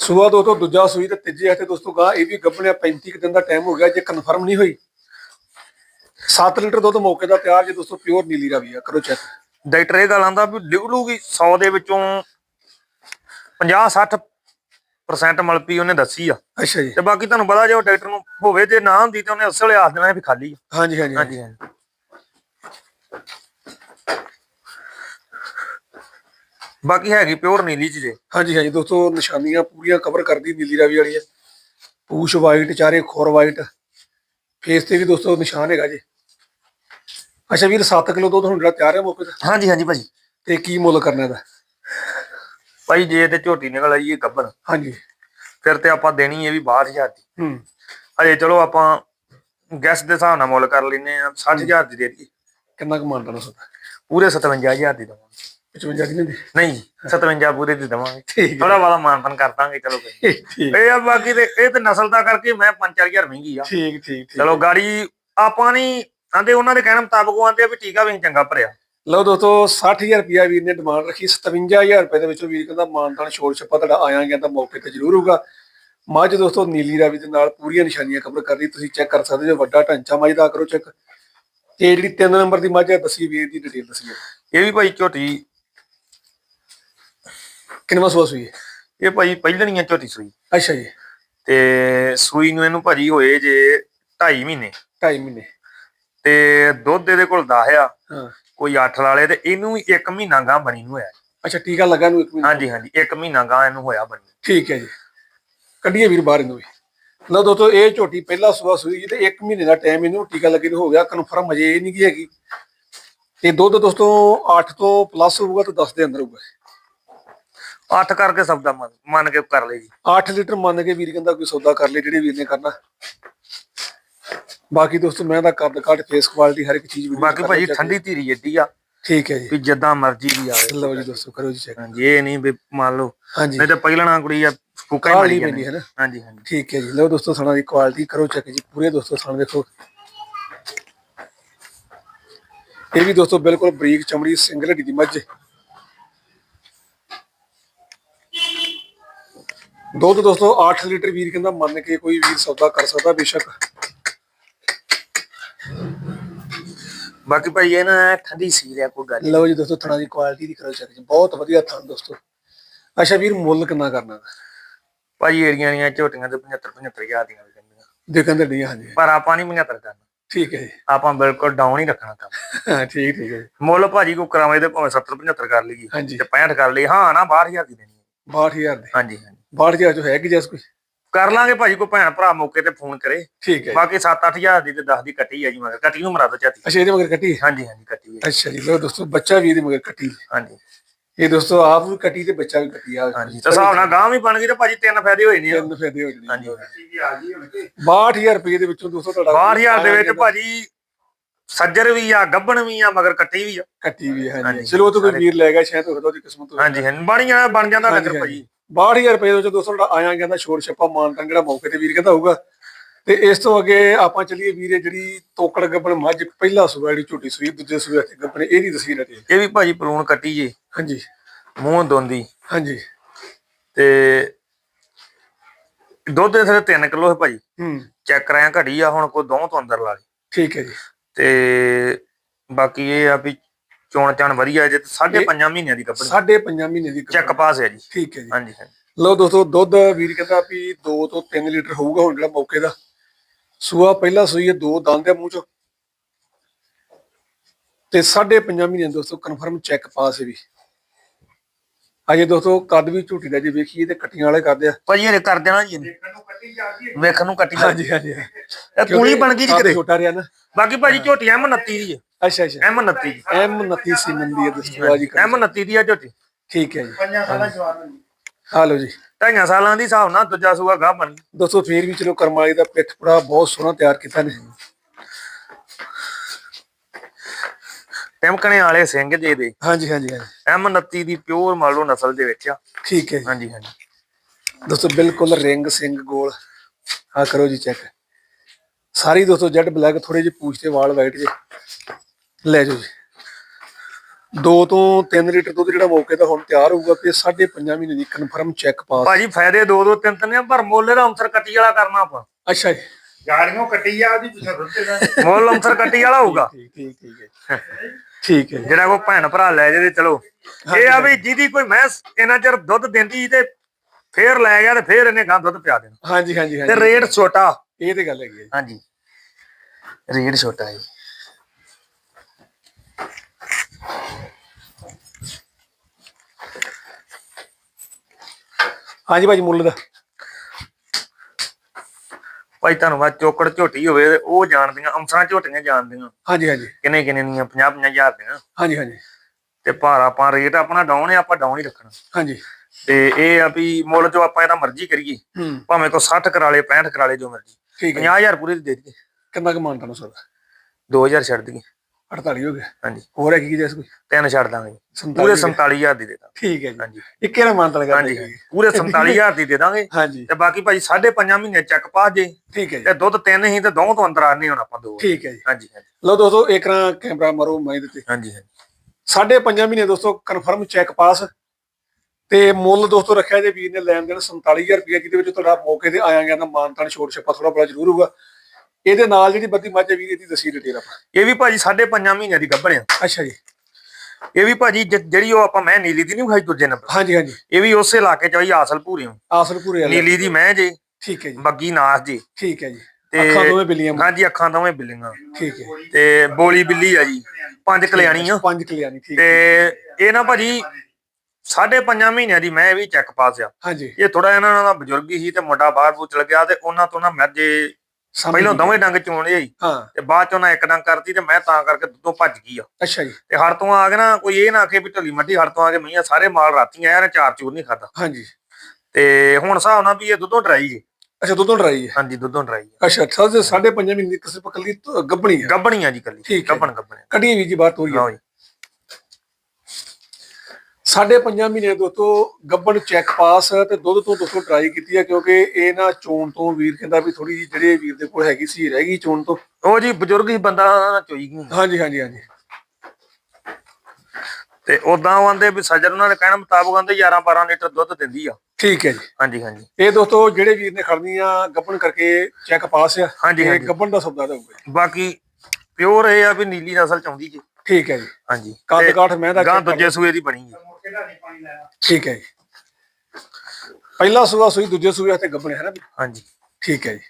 ਸੂਆ ਦੋਸਤੋ ਦੂਜਾ ਸੂਈ ਤੇ ਤੀਜੇ ਹੱਥੇ ਦੋਸਤੋ ਗਾ ਇਹ ਵੀ ਗੱਭਣਿਆ 35 ਕੁ ਦਿਨ ਦਾ ਟਾਈਮ ਹੋ ਗਿਆ ਜੇ ਕਨਫਰਮ ਨਹੀਂ ਹੋਈ। 7 ਲੀਟਰ ਦੁੱਧ ਮੌਕੇ ਦਾ ਤਿਆਰ ਜੇ ਦੋਸਤੋ ਪਿਓਰ ਨੀਲੀ ਰਾਵੀ ਆ ਕਰੋ ਚੈੱਕ ਡਾਕਟਰ ਇਹ ਗੱਲ ਆਂਦਾ ਵੀ ਨਿਕਲੂਗੀ 100 ਦੇ ਵਿੱਚੋਂ 50 60% ਮਲਪੀ ਉਹਨੇ ਦੱਸੀ ਆ। ਅੱਛਾ ਜੀ। ਤੇ ਬਾਕੀ ਤੁਹਾਨੂੰ ਪਤਾ ਜੇ ਉਹ ਡਾਕਟਰ ਨੂੰ ਹੋਵੇ ਜੇ ਨਾ ਹੁੰਦੀ ਤੇ ਉਹਨੇ ਉਸੇ ਵੇਲੇ ਆਖ ਦੇਣਾ ਵੀ ਖਾਲੀ ਆ। ਹਾਂਜੀ। ਹਾਂਜੀ ਹਾਂਜੀ। ਹਾਂਜੀ ਹਾਂਜੀ ਬਾਕੀ ਹੈਗੀ ਪਿਓਰ ਨੀਲੀ ਚ ਜੇ। ਹਾਂਜੀ ਹਾਂਜੀ ਦੋਸਤੋ ਨਿਸ਼ਾਨੀਆਂ ਪੂਰੀਆਂ ਕਵਰ ਕਰਦੀ ਨੀਲੀ ਰਾਵੀ ਵਾਲੀ ਹੈ। ਪੂਛ ਵਾਈਟ ਚਾਰੇ ਖੋਰ ਵਾਈਟ ਫੇਸ ਤੇ ਵੀ ਦੋਸਤੋ ਨਿਸ਼ਾਨ ਹੈਗਾ ਜੀ। ਅੱਛਾ ਵੀਰ 7 ਕਿਲੋ ਦੁੱਧ ਹੁਣ ਜਿਹੜਾ ਤਿਆਰ ਹੈ ਮੌਕੇ ਤੇ? ਹਾਂਜੀ ਹਾਂਜੀ ਭਾਜੀ। ਤੇ ਕੀ ਮੁੱਲ ਕਰਨਾ ਇਹਦਾ? ਭਾਈ ਜੇ ਤੇ ਝੋਟੀ ਨਿਕਲ ਆਈ ਇਹ ਗੱਬਰ ਹਾਂਜੀ। ਫਿਰ ਤੇ ਆਪਾਂ ਦੇਣੀ ਇਹ ਵੀ 62000 ਦੀ। ਹੂੰ। ਅਜੇ ਚਲੋ ਆਪਾਂ ਗੈਸ ਦੇ ਹਿਸਾਬ ਨਾਲ ਮੁੱਲ ਕਰ ਲੈਨੇ ਆ 60000 ਦੀ ਦੇ ਦਈਏ। ਕਿੰਨਾ ਕੁ ਮਾਨਤਾ ਨੂੰ ਪੂਰੇ 57000 ਦੀ ਦਵਾਂਗੇ। 55 ਦੀ? ਨਹੀਂ ਨਹੀਂ 57 ਪੂਰੇ ਦੀ ਦਵਾਂਗੇ। ਥੋੜਾ ਬਾਲਾ ਮਾਨਪਨ ਕਰ ਦਾਂਗੇ ਚਲੋ ਕੋਈ ਇਹ ਆ ਬਾਕੀ ਤੇ ਇਹ ਤੇ ਨਸਲ ਦਾ ਕਰਕੇ ਮੈਂ 5-4000 ਮਹਿੰਗੀ ਆ। ਠੀਕ ਠੀਕ ਚਲੋ ਗਾੜੀ ਆਪਾਂ ਨਹੀਂ ਆਂਦੇ ਉਹਨਾਂ ਦੇ ਕਹਿਣ ਮੁਤਾਬਕ ਉਹ ਆਂਦੇ ਆ ਵੀ ਟੀਕਾ ਵੀ ਚੰਗਾ ਭਰਿਆ। ਲਓ ਦੋਸਤੋ 60000 ਰੁਪਿਆ ਵੀਰ ਨੇ ਡਿਮਾਂਡ ਰੱਖੀ 57000 ਰੁਪਏ ਦੇ ਵਿੱਚੋਂ ਵੀਰ ਕਹਿੰਦਾ ਮਾਨਤਾਨ ਛੋੜ ਛੱਪਾ ਤੁਹਾਡਾ ਆਇਆ ਗਿਆ ਤਾਂ ਮੌਕੇ ਤੇ ਜ਼ਰੂਰ ਹੋਊਗਾ ਮੱਝ ਦੋਸਤੋ ਨੀਲੀ ਰਾਵੀ ਦੇ ਨਾਲ ਪੂਰੀਆਂ ਨਿਸ਼ਾਨੀਆਂ ਕਵਰ ਕਰਦੀ ਤੁਸੀਂ ਚੈੱਕ ਕਰ ਸਕਦੇ ਹੋ ਵੱਡਾ ਢਾਂਚਾ ਮੱਝ ਦਾ ਕਰੋ ਚੈੱਕ ਤੇ ਜਿਹੜੀ 3 ਨੰਬਰ ਦੀ ਮੱਝ ਹੈ ਦੱਸੀ ਵੀਰ ਦੀ ਡਿਟੇਲ ਦੱਸੀ। ਇਹ ਵੀ ਭਾਈ ਝੋਟੀ ਕਿੰਨਵਾਂ ਸੂਆ ਸੂਈ ਹੈ? ਇਹ ਭਾਈ ਪਹਿਲਣੀਆਂ ਝੋਟੀ ਸੂਈ। ਅੱਛਾ ਜੀ। ਤੇ ਸੂਈ ਨੂੰ ਇਹਨੂੰ ਭਾਜੀ ਹੋਏ ਜੇ 2.5 ਮਹੀਨੇ। 2.5 ਮਹੀਨੇ। ਤੇ ਦੁੱਧ ਇਹਦੇ ਕੋਲ 10 ਆ। ਹਾਂ। ਕੋਈ 8 ਵਾਲੇ ਤੇ ਇਹਨੂੰ ਵੀ 1 ਮਹੀਨਾ ਗਾਂ ਬਣੀ ਨੂੰ ਹੋਇਆ। ਅੱਛਾ ਟੀਕਾ ਲੱਗਾ ਨੂੰ ਇੱਕ ਮਹੀਨਾ? ਹਾਂਜੀ ਹਾਂਜੀ 1 ਮਹੀਨਾ ਗਾਂ ਇਹਨੂੰ ਹੋਇਆ ਬਣੀ। ਠੀਕ ਹੈ ਜੀ। ਕੱਢੀਏ ਵੀਰ ਬਾਹਰ ਇਹਨੂੰ ਵੀ। ਲਓ ਦੋਸਤੋ ਇਹ ਝੋਟੀ ਪਹਿਲਾ ਸੂਆ ਸੂਈ ਜੀ ਤੇ 1 ਮਹੀਨੇ ਦਾ ਟਾਈਮ ਇਹਨੂੰ ਟੀਕਾ ਲੱਗੇ ਨੂੰ ਹੋ ਗਿਆ। ਕਨਫਰਮ ਅਜੇ ਇਹ ਨਹੀਂ ਕੀ ਹੈਗੀ। ਤੇ ਦੁੱਧ ਦੋਸਤੋ 8 ਤੋਂ ਪਲੱਸ ਹੋਊਗਾ ਤਾਂ 10 ਦੇ ਅੰਦਰ ਹੋਊਗਾ। 8 ਕਰਕੇ ਸੌਦਾ ਮੰਨ ਮੰਨ ਕੇ ਕਰ ਲਈ ਜੀ। 8 ਲੀਟਰ ਮੰਨ ਕੇ ਵੀਰ ਕਹਿੰਦਾ ਕੋਈ ਸੌਦਾ ਕਰ ਲੈ ਜਿਹੜੇ ਵੀਰ ਨੇ ਕਰਨਾ। ਬਾਕੀ ਦੋਸਤੋ ਮੈਂ ਦਾ ਕੱਦ ਕੱਟ ਫੇਸ ਕੁਆਲਿਟੀ ਹਰ ਇੱਕ ਚੀਜ਼ video ਬਾਕੀ ਭਾਜੀ ਠੰਡੀ ਧੀਰੀ ਏਡੀ ਆ ਠੀਕ ਹੈ ਜੀ। ਵੀ ਜਿੱਦਾਂ ਮਰਜ਼ੀ ਵੀ ਆਵੇ। ਲਓ ਜੀ ਦੋਸਤੋ ਕਰੋ ਜੀ ਚੈੱਕ ਹਾਂਜੀ ਇਹ ਨਹੀਂ ਵੀ ਮੰਨ ਲਓ ਹਾਂਜੀ। ਨਹੀਂ ਤੇ ਪਹਿਲਣਾ ਕੁੜੀ ਆ ਫੂਕਾ ਹੀ ਕਾਲੀ ਮਾਰੀ ਪੈਂਦੀ ਜਾਂਦੀ। ਹੈ ਨਾ। ਹਾਂਜੀ ਹਾਂਜੀ। ਠੀਕ ਹੈ ਜੀ। ਲਓ ਦੋਸਤੋ ਸਣਾ ਦੀ ਕੁਆਲਿਟੀ ਕਰੋ ਚੈੱਕ ਜੀ। ਪੂਰੇ ਦੋਸਤੋ ਸਣ ਦੇਖੋ। ਇਹ ਵੀ ਦੋਸਤੋ ਬਿਲਕੁਲ ਬਰੀਕ ਚਮੜੀ ਸਿੰਗਲ ਹੱਡੀ ਦੀ ਮੱਝ। ਹੈ। ਦੁੱਧ ਦੋਸਤੋ 8 ਲੀਟਰ ਵੀਰ ਕਹਿੰਦਾ ਮੰਨ ਕੇ ਕੋਈ ਵੀਰ ਸੌਦਾ ਕਰ ਸਕਦਾ ਬੇਸ਼ੱਕ। ਬਾਕੀ ਭਾਈ ਇਹ ਨਾ ਠੰਡੀ ਸੀ ਰਿਆ ਕੋਈ ਗੱਲ। ਲਓ ਜੀ ਦੋਸਤੋ ਥਣਾ ਦੀ ਕੁਆਲਿਟੀ ਦੀ ਕਰੋ ਚੈੱਕ ਬਹੁਤ ਵਧੀਆ ਥਣ ਦੋਸਤੋ। ਅੱਛਾ ਵੀਰ ਮੁੱਲ ਕਿੰਨਾ ਕਰਨਾ? ਭਾਜੀ ਏਰੀਆਂ ਦੀਆਂ ਝੋਟੀਆਂ ਤੇ 75 75 ਹਜ਼ਾਰ ਦੀਆਂ ਵੀ ਕਹਿੰਦੀਆਂ। ਦੇਖਣ ਤੇ ਨਹੀਂ ਹਾਂਜੀ। ਪਰ ਆਪਾਂ ਨਹੀਂ 75 ਕਰਨਾ। ਠੀਕ ਹੈ ਜੀ। ਆਪਾਂ ਬਿਲਕੁਲ ਡਾਊਨ ਹੀ ਰੱਖਣਾ ਕੰਮ। ਹਾਂ ਠੀਕ ਠੀਕ ਹੈ ਮੁੱਲ ਭਾਜੀ ਕੋ ਕਰਾਵੇਂ ਤੇ ਭਾਵੇਂ 70 75 ਕਰ ਲਈਏ ਹਾਂਜੀ। ਤੇ 65 ਕਰ ਲਈ ਹਾਂ ਨਾ 12000 ਦੀ ਦੇਣੀ ਹੈ। 62000 ਦੇ। ਹਾਂਜੀ ਹਾਂਜੀ। 62000 ਜੋ ਹੈ ਕਿ ਜਸ ਕੋਈ? ਕਰ ਲਾਂਗੇ ਭਾਜੀ ਕੋ ਭੈਣ ਭਰਾ ਮੌਕੇ ਤੇ ਫੋਨ ਕਰੇ। ਠੀਕ ਹੈ ਬਾਕੀ 7-8000 ਦੀ ਤੇ 10 ਦੀ ਕੱਟੀ ਹੈ ਜੀ ਮਗਰ। ਕੱਟੀ ਨੂੰ ਮਰਾ ਦੋ ਚਾਤੀ ਅੱਛਾ ਇਹਦੇ ਮਗਰ ਕੱਟੀ? ਹਾਂਜੀ ਹਾਂਜੀ ਕੱਟੀ ਹੈ ਅੱਛਾ ਜੀ ਲੋ ਦੋਸਤੋ ਬੱਚਾ ਵੀ ਇਹਦੇ ਮਗਰ ਕੱਟੀ। ਹਾਂਜੀ। ਇਹ ਦੋਸਤੋ ਆਪ ਵੀ ਕੱਟੀ ਤੇ ਬੱਚਾ ਵੀ ਕੱਟੀ ਆ ਹਾਂਜੀ ਤੇ ਹਿਸਾਬ ਨਾਲ ਗਾਂ ਵੀ ਬਣ ਗਈ ਤੇ ਭਾਜੀ ਤਿੰਨ ਫਾਇਦੇ ਹੋਏ ਨੇ। ਤਿੰਨ ਫਾਇਦੇ ਹੋ ਜਾਣੇ ਹਾਂਜੀ। 62000 ਰੁਪਏ ਦੇ ਵਿੱਚੋਂ ਦੋਸਤੋ ਤੁਹਾਡਾ 12000 ਦੇ ਵਿੱਚ ਭਾਜੀ ਸੱਜਰ ਵੀ ਆ ਗੱਬਣ ਵੀ ਆ ਮਗਰ ਕੱਟੀ ਵੀ ਆ। ਕੱਟੀ ਵੀ ਹਾਂਜੀ। ਹਾਂਜੀ। ਚਲੋ ਉਹ ਤਾਂ ਕੋਈ ਵੀਰ ਲੈ ਗਿਆ ਸ਼ਾਇਦ ਉਹਦਾ ਉਹਦੀ ਕਿਸਮਤ ਹੋਵੇ। ਹਾਂਜੀ ਹਾਂਜੀ। ਬਣ ਜਾਣਾ ਬਣ ਜਾਂਦਾ ਨਗਰ ਭਾਜੀ। 62000 ਰੁਪਏ ਦੇ ਵਿੱਚ ਦੋਸਤੋ ਤੁਹਾਡਾ ਆਇਆ ਕਹਿੰਦਾ ਛੋੜ ਛੱਪਾ ਮਾਨ ਤਾਂ ਜਿਹੜਾ ਮੌਕੇ ਤੇ ਵੀਰ ਕਹਿੰਦਾ ਹੋਊਗਾ। ਤੇ ਇਸ ਤੋਂ ਅੱਗੇ ਆਪਾਂ ਚੱਲੀਏ ਵੀਰੇ ਜਿਹੜੀ ਤੋਕੜ ਗੱਬਣ ਮੱਝ ਪਹਿਲਾ ਸੂਆ ਜਿਹੜੀ ਝੋਟੀ ਸੂਈ ਦੂਜੇ ਸੂਏ ਤੇ ਗੱਬਣ ਇਹਦੀ ਤਸਵੀਰ ਹੈ ਇਹ ਵੀ ਭਾਜੀ ਪਲੂਣ ਕੱਟੀ ਜੇ। ਹਾਂਜੀ। ਮੂੰਹ ਦੋਂਦੀ। ਹਾਂਜੀ। ਤੇ ਦੁੱਧ ਦੇ ਥਲੇ 3 ਕਿਲੋ ਹੈ ਭਾਜੀ। ਹੂੰ। ਚੈੱਕ ਕਰਾਇਆ ਘਟੀ ਆ ਹੁਣ ਕੋਈ ਦੋ ਤੋਂ ਅੰਦਰ ਲਾ ਲਈ। ਠੀਕ ਹੈ ਜੀ। ਤੇ ਬਾਕੀ ਇਹ ਆ ਵੀ ਚੋਣ ਚਾਣ ਵਧੀਆ ਜੇ ਸਾਢੇ ਇਹ- ਪੰਜਾਂ ਮਹੀਨਿਆਂ ਦੀ ਕੱਪੜੀ ਸਾਢੇ ਪੰਜਾਂ ਮਹੀਨੇ ਦੀ ਚੈੱਕ ਪਾਸ ਹੈ ਜੀ। ਠੀਕ ਹੈ ਜੀ। ਹਾਂਜੀ ਲਓ ਦੋਸਤੋ ਦੁੱਧ ਵੀਰ ਕਹਿੰਦਾ ਵੀ 2 ਤੋਂ 3 ਲੀਟਰ ਹੋਊਗਾ ਹੁਣ ਜਿਹੜਾ ਮੌਕੇ ਦਾ। ਸੂਆ ਪਹਿਲਾ ਸੂਈ ਹੈ ਦੋ ਦੰਦ ਹੈ ਮੂੰਹ ਚ। ਤੇ ਸਾਢੇ ਪੰਜਾਂ ਮਹੀਨੇ ਦੋਸਤੋ ਕਨਫਰਮ ਚੈੱਕ ਪਾਸ ਹੈ ਵੀ। ਅਜੇ ਦੋਸਤੋ ਕੱਦ ਵੀ ਝੂਟੀ ਦਾ ਜੇ ਵੇਖੀਏ ਤੇ ਕੱਟੀਆਂ ਵਾਲੇ ਕਰਦੇ ਆ। ਭਾਜੀ ਇਹ ਕਰ ਦੇਣਾ ਜੀ। ਇਹਨੇ। ਵੇਖਣ ਨੂੰ ਕੱਟੀ ਹਾਂਜੀ ਹਾਂਜੀ ਇਹ ਪੂਰੀ ਬਣ ਗਈ ਜੀ ਕਿਤੇ। ਛੋਟਾ ਰਿਹਾ ਨਾ। ਬਾਕੀ ਭਾਜੀ ਝੋਟੀ ਐਮ 29 ਦੀ ਹੈ ਅੱਛਾ ਅੱਛਾ। ਐਮ 29 ਦੀ। ਐਮ 29 ਸੀਮਨ ਦੀ ਹੈ ਦੋਸਤੋ ਆ ਜੀ ਐਮ 29 ਦੀ ਆ ਝੋਟੀ। ਠੀਕ ਹੈ ਜੀ। ਪੰਜਾਂ ਸਾਲਾਂ ਜਵਾਨ ਆ ਲਓ ਜੀ। ਢਾਈਆਂ ਸਾਲਾਂ ਦੀ ਹਿਸਾਬ ਨਾਲ ਦੂਜਾ ਸੂਆ ਗਾਹ ਬਣ ਗਈ ਦੋਸਤੋ ਫੇਰ ਵੀ ਚਲੋ ਕਰਮ ਵਾਲੀ ਦਾ ਪਿੱਠ ਪੜਾ ਬਹੁਤ ਸੋਹਣਾ ਤਿਆਰ ਕੀਤਾ ਨੇ। ਟਿਮਕਣੇ ਵਾਲੇ ਸਿੰਘ ਜੇ ਦੇ। ਹਾਂਜੀ ਹਾਂਜੀ ਹਾਂਜੀ। ਐਮ 29 ਦੀ ਪਿਓਰ ਮੰਨ ਲਓ ਨਸਲ ਦੇ ਵਿੱਚ ਆ। ਠੀਕ ਹੈ ਜੀ। ਹਾਂਜੀ ਹਾਂਜੀ। ਦੋਸਤੋ ਬਿਲਕੁਲ ਰਿੰਗ ਸਿੰਘ ਗੋਲ। ਆ ਕਰੋ ਜੀ ਚੈੱਕ ਸਾਰੀ ਦੋਸਤੋ ਜੈਡ ਬਲੈਕ ਥੋੜੇ ਜਿਹੇ ਪੂਛ ਤੇ ਵਾਲ ਵਾਈਟ ਜੇ। ਲੈ ਜਾਓ ਜੀ। 2 ਤੋਂ 3 ਲੀਟਰ ਦੁੱਧ ਜਿਹੜਾ ਮੌਕੇ ਦਾ ਹੁਣ ਤਿਆਰ ਹੋਊਗਾ ਤੇ 5.5 ਮਹੀਨੇ ਦੀ ਕਨਫਰਮ ਚੈੱਕ ਪਾਸ ਭਾਜੀ ਫਾਇਦੇ ਦੋ ਦੋ ਤਿੰਨ ਤਿੰਨ ਆ ਪਰ ਮੁੱਲ ਦਾ ਅੰਸਰ ਕੱਟੀ ਵਾਲਾ ਕਰਨਾ ਆਪਾਂ। ਅੱਛਾ ਜੀ। ਗਾੜੀਆਂ ਕੱਟੀ ਆ ਉਹਦੀ ਪਿੱਛੇ ਦੁੱਧ ਦਾ ਮੁੱਲ ਅੰਸਰ ਕੱਟੀ ਵਾਲਾ ਹੋਊਗਾ। ਠੀਕ ਠੀਕ ਠੀਕ ਹੈ। ਠੀਕ ਹੈ। ਜਿਹੜਾ ਕੋ ਭੈਣ ਭਰਾ ਲੈ ਜੇ ਤੇ ਚਲੋ ਇਹ ਆ ਵੀ ਜਿਹਦੀ ਕੋਈ ਮੈਂਸ ਇਹਨਾਂ ਚਿਰ ਦੁੱਧ ਦਿੰਦੀ ਤੇ ਫੇਰ ਲੈ ਗਿਆ ਤੇ ਫੇਰ ਇਹਨੇ ਗਾਂ ਦੁੱਧ ਪਿਆ ਦੇਣਾ। ਹਾਂਜੀ ਹਾਂਜੀ ਤੇ ਹਾਂਜੀ। ਰੇਟ ਛੋਟਾ। ਇਹ ਤੇ ਗੱਲ ਹੈਗੀ ਹੈ। ਹਾਂਜੀ। ਰੇਟ ਛੋਟਾ ਹੈ ਹਾਂਜੀ ਭਾਜੀ ਮੁੱਲ ਦਾ। ਭਾਈ ਧੰਨਵਾਦ ਚੋਕੜ ਝੋਟੀ ਹੋਵੇ ਤੇ ਉਹ ਜਾਣਦੀਆਂ ਅੰਸਰਾਂ ਝੋਟੀਆਂ ਜਾਣਦੀਆਂ। ਹਾਂਜੀ ਹਾਂਜੀ। ਕਿੰਨੇ ਕਿੰਨੇ ਦੀਆਂ? 50 50 ਹਜ਼ਾਰ ਦੀਆਂ। ਹਾਂਜੀ ਹਾਂਜੀ। ਤੇ ਭਾਰ ਆਪਾਂ ਰੇਟ ਆਪਣਾ ਡਾਊਨ ਹੈ ਆਪਾਂ ਡਾਊਨ ਹੀ ਰੱਖਣਾ। ਹਾਂਜੀ। ਤੇ ਇਹ ਆ ਵੀ ਮੁੱਲ ਜੋ ਆਪਾਂ ਇਹਦਾ ਮਰਜ਼ੀ ਕਰੀਏ। ਭਾਵੇਂ ਕੋ 60 ਕਰਾ ਲੇ 65 ਕਰਾ ਲੇ ਜੋ ਮਰਜ਼ੀ। ਠੀਕ ਹੈ। 50000 ਪੂਰੇ ਦੀ ਦੇ ਦਈਏ। ਕਿੰਨਾ ਕੁ ਮਾਨਤਾ ਨੂੰ ਸਰ 2000 ਛੱਡ ਦਈਏ। 48 ਹੋ ਗਿਆ। ਹਾਂਜੀ। ਹੋਰ ਹੈ ਕੀ ਜੈਸ ਕੋਈ? ਤਿੰਨ ਛੱਡ ਦਾਂਗੇ 47 ਪੂਰੇ 47000 ਦੀ ਦੇ ਦਾਂਗੇ। ਠੀਕ ਹੈ ਜੀ। ਹਾਂਜੀ। ਇੱਕੇ ਨਾਲ ਮਾਨਤਾ ਲਗਾ ਹਾਂਜੀ ਪੂਰੇ 47000 ਦੀ ਦੇ ਦਾਂਗੇ। ਹਾਂਜੀ। ਤੇ ਬਾਕੀ ਭਾਈ 5.5 ਮਹੀਨੇ ਚੱਕ ਪਾ ਜੇ। ਠੀਕ ਹੈ ਜੀ। ਤੇ ਦੁੱਧ ਤਿੰਨ ਹੀ ਤੇ ਦੋ ਤੋਂ ਅੰਦਰ ਆਨੇ ਹੁਣ ਆਪਾਂ ਦੋ। ਠੀਕ ਹੈ ਜੀ। ਹਾਂਜੀ ਹਾਂਜੀ। ਲਓ ਦੋਸਤੋ ਇੱਕ ਨਾ ਕੈਮਰਾ ਮਾਰੋ ਮੈਂ ਦਿੱਤੇ ਹਾਂਜੀ ਹਾਂਜੀ। ਸਾਢੇ ਪੰਜਾਂ ਮਹੀਨੇ ਦੋਸਤੋ ਕਨਫਰਮ ਚੈੱਕ ਪਾਸ ਤੇ ਮੁੱਲ ਦੋਸਤੋ ਰੱਖਿਆ ਜੇ ਵੀਰ ਨੇ ਲੈਣ ਦੇਣ 47000 ਰੁਪਏ ਜਿਹਦੇ ਵਿੱਚ ਤੁਹਾਡਾ ਮੌਕੇ ਤੇ ਆਇਆ ਗਿਆ ਤਾਂ ਮਾਨਤਾਨ ਛੋਟ ਛੱਪਾ ਥੋੜਾ ਬੜਾ ਜ਼ਰੂਰ ਹੋਊਗਾ। ਇਹਦੇ ਨਾਲ ਜਿਹੜੀ ਬੱਦੀ ਮੱਝ ਹੈ ਵੀਰ ਇਹਦੀ ਦੱਸੀ ਡਿਟੇਲ ਆਪਾਂ। ਇਹ ਵੀ ਭਾਜੀ 5.5 ਮਹੀਨਿਆਂ ਦੀ ਗੱਭਣ ਆ। ਅੱਛਾ ਜੀ। ਇਹ ਵੀ ਭਾਜੀ ਜ- ਜਿਹੜੀ ਉਹ ਆਪਾਂ ਮੈਂ ਨੀਲੀ ਦੀ ਨਹੀਂ ਖਾਈ ਦੂਜੇ ਨੰਬਰ ਹਾਂਜੀ ਹਾਂਜੀ। ਇਹ ਵੀ ਉਸੇ ਇਲਾਕੇ ਚ ਆਈ ਆਸਲ ਭੂਰੀ ਆਸਰਪੁਰੇ ਵਾਲਾ। ਨੀਲੀ ਦੀ ਮੈਂ ਜੇ ਠੀਕ ਹੈ ਜੀ। ਬੱਗੀ ਨਾਸ ਜੀ। ਠੀਕ ਹੈ ਜੀ। ਤੇ- ਅੱਖਾਂ ਦੋਵੇਂ ਬਿੱਲੀਆਂ ਹਾਂਜੀ ਅੱਖਾਂ ਦੋਵੇਂ ਬਿੱਲੀਆਂ। ਠੀਕ ਹੈ। ਤੇ ਬੋਲੀ ਬਿੱਲੀ ਆ ਜੀ ਪੰਜ ਕਲਿਆਣੀ ਆ। ਪੰਜ ਕਲਿਆਣੀ ਠੀਕ ਤੇ ਇਹ ਨਾ ਭਾਜੀ ਸਾਢੇ ਪੰਜਾਂ ਮਹੀਨਿਆਂ ਦੀ ਮੈਂ ਵੀ ਚੈੱਕ ਪਾਸ ਆ ਹਾਂਜੀ। ਇਹ ਥੋੜਾ ਇਹਨਾਂ ਦਾ ਬਜ਼ੁਰਗ ਹੀ ਤੇ ਮੁੰਡਾ ਬਾਹਰ ਬੂ ਚਲ ਗਿਆ ਤੇ ਉਹਨਾਂ ਤੋਂ ਨਾ ਸਮਝ ਪਹਿਲਾਂ। ਦੋਵੇਂ ਡੰਗ ਚੋਣੇ ਹੀ ਹਾਂ। ਤੇ ਬਾਅਦ ਚ ਉਹਨਾਂ ਇੱਕ ਡੰਗ ਕਰਤੀ ਤੇ ਮੈਂ ਤਾਂ ਕਰਕੇ ਦੁੱਧੋਂ ਭੱਜ ਗਈ ਆ। ਅੱਛਾ ਜੀ। ਤੇ ਹੜ ਤੋਂ ਆ ਕੇ ਨਾ ਕੋਈ ਇਹ ਨਾ ਆਖੇ ਵੀ ਢੱਲੀ ਮੱਢੀ ਹੜ ਤੋਂ ਆ ਕੇ ਮਈਆਂ ਸਾਰੇ ਮਾਲ ਰਾਤੀਆਂ ਯਾਰ ਚਾਰ ਚੂਰ ਨਹੀਂ ਖਾਦਾ ਹਾਂਜੀ। ਤੇ ਹੁਣ ਹਿਸਾਬ ਨਾਲ ਵੀ ਇਹ ਦੁੱਧੋਂ ਡਰਾਈ ਜੀ ਅੱਛਾ ਦੁੱਧੋਂ ਡਰਾਈ ਹੈ ਹਾਂਜੀ ਦੁੱਧੋਂ ਡਰਾਈ ਅੱਛਾ ਅੱਛਾ ਤੇ ਸਾਢੇ ਪੰਜਾਂ ਮਹੀਨੇ ਦੀ ਕਿਸੇ ਪਕਲੀ ਗੱਬਣੀ ਹੈ ਗੱਬਣੀਆਂ ਜੀ ਕੱਲੀ ਠੀਕ ਹੈ। ਗੱਬਣ ਗੱਬਣ ਕੱਢੀ ਵੀ ਜੀ ਤੋਰੀ ਲਓ ਜੀ। ਸਾਢੇ ਪੰਜਾਂ ਮਹੀਨੇ ਦੋਸਤੋ ਗੱਬਣ ਚੈੱਕ ਪਾਸ ਤੇ ਦੁੱਧ ਤੋਂ ਦੋਸਤੋ ਟਰਾਈ ਕੀਤੀ ਹੈ ਕਿਉਂਕਿ ਇਹ ਨਾ ਚੋਣ ਤੋਂ ਵੀਰ ਕਹਿੰਦਾ ਵੀ ਥੋੜੀ ਜਿਹੀ ਜਿਹੜੇ ਵੀਰ ਦੇ ਕੋਲ ਹੈਗੀ ਸੀ ਰਹਿ ਗਈ ਚੋਣ ਤੋਂ। ਉਹ ਜੀ ਬਜ਼ੁਰਗ ਹੀ ਬੰਦਾ ਚੋਈ ਗਈ। ਹਾਂਜੀ ਹਾਂਜੀ ਹਾਂਜੀ। ਤੇ ਉਦਾਂ ਉਹ ਆਂਦੇ ਵੀ ਸੱਜਣ ਉਹਨਾਂ ਦੇ ਕਹਿਣ ਮੁਤਾਬਕ ਆਂਦੇ 11 12 ਲੀਟਰ ਦੁੱਧ ਦਿੰਦੀ ਆ। ਠੀਕ ਹੈ ਜੀ। ਹਾਂਜੀ ਹਾਂਜੀ। ਇਹ ਦੋਸਤੋ ਜਿਹੜੇ ਵੀਰ ਨੇ ਖੜਨੀ ਆ ਗੱਬਣ ਕਰਕੇ ਚੈੱਕ ਪਾਸ ਆ। ਹਾਂਜੀ, ਇਹ ਹਾਂਜੀ। ਗੱਬਣ ਦਾ ਸੌਦਾ ਦਊਗਾ। ਬਾਕੀ ਪਿਓਰ ਇਹ ਆ ਵੀ ਨੀਲੀ ਨਸਲ ਚ ਆਉਂਦੀ ਜੀ। ਠੀਕ ਹੈ ਜੀ। ਹਾਂਜੀ। ਕੱਦ ਤੇ ਕਾਠ ਮੈਂ ਦਾ ਗਾਂ ਦੂਜੇ ਸੂਏ ਦੀ ਬਣੀ ਜੀ ਮੁਰਕੇ ਦਾ ਨਹੀਂ ਪਾਣੀ ਲਾਇਆ? ਠੀਕ ਹੈ ਜੀ। ਪਹਿਲਾ ਸੂਆ ਸੂਈ ਦੂਜੇ ਸੂਏ ਤੇ ਗੱਬਣ ਹੈ ਨਾ ਹਾਂਜੀ। ਠੀਕ ਹੈ ਜੀ।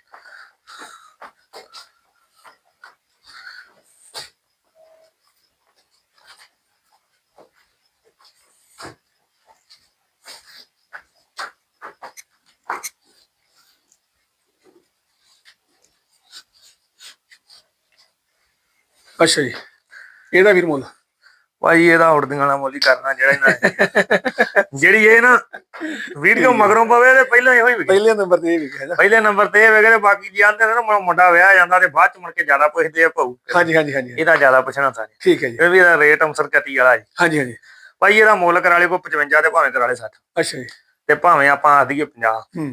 ਅੱਛਾ ਜੀ। ਇਹਦਾ ਵੀਰ ਮੁੱਲ? ਭਾਈ ਇਹਦਾ ਉੜਦੀਆਂ ਵਾਲਾ ਮੁੱਲ ਕਰਨਾ ਜਿਹੜਾ ਇਹਨਾਂ ਜਿਹੜੀ ਇਹ ਨਾ ਵੀਡੀਓ ਮਗਰੋਂ ਪਵੇ ਤੇ ਪਹਿਲਾਂ ਇਹੋ ਹੀ ਵਿਕੇ ਪਹਿਲੇ ਨੰਬਰ ਤੇ ਇਹ ਵੀ ਹੈ ਨਾ। ਪਹਿਲੇ ਨੰਬਰ ਤੇ ਇਹ ਤੇ ਬਾਕੀ ਜੀ ਆਂਦੇ ਨੇ ਨਾ ਮੁੰਡਾ ਵਿਆਹ ਜਾਂਦਾ ਤੇ ਬਾਅਦ ਚ ਮੁੜ ਕੇ ਜ਼ਿਆਦਾ ਪੁੱਛਦੇ ਆ ਭਾਊ। ਹਾਂਜੀ ਹਾਂਜੀ ਹਾਂਜੀ। ਇਹਦਾ ਜ਼ਿਆਦਾ ਪੁੱਛਣਾ ਸਾਰੇ ਠੀਕ ਹੈ ਜੀ। ਇਹ ਵੀ ਇਹਦਾ ਰੇਟ ਅੰਸਰ ਕਤੀ ਵਾਲਾ ਜੀ ਹਾਂਜੀ ਹਾਂਜੀ। ਭਾਈ ਇਹਦਾ ਮੁੱਲ ਕਰਾ ਲੇ ਕੋ 55 ਤੇ ਭਾਵੇਂ ਕਰਾ ਲੇ 60 ਅੱਛਾ ਜੀ। ਤੇ ਭਾਵੇਂ ਆਪਾਂ ਆ ਦਈਏ 50 ਹੂੰ।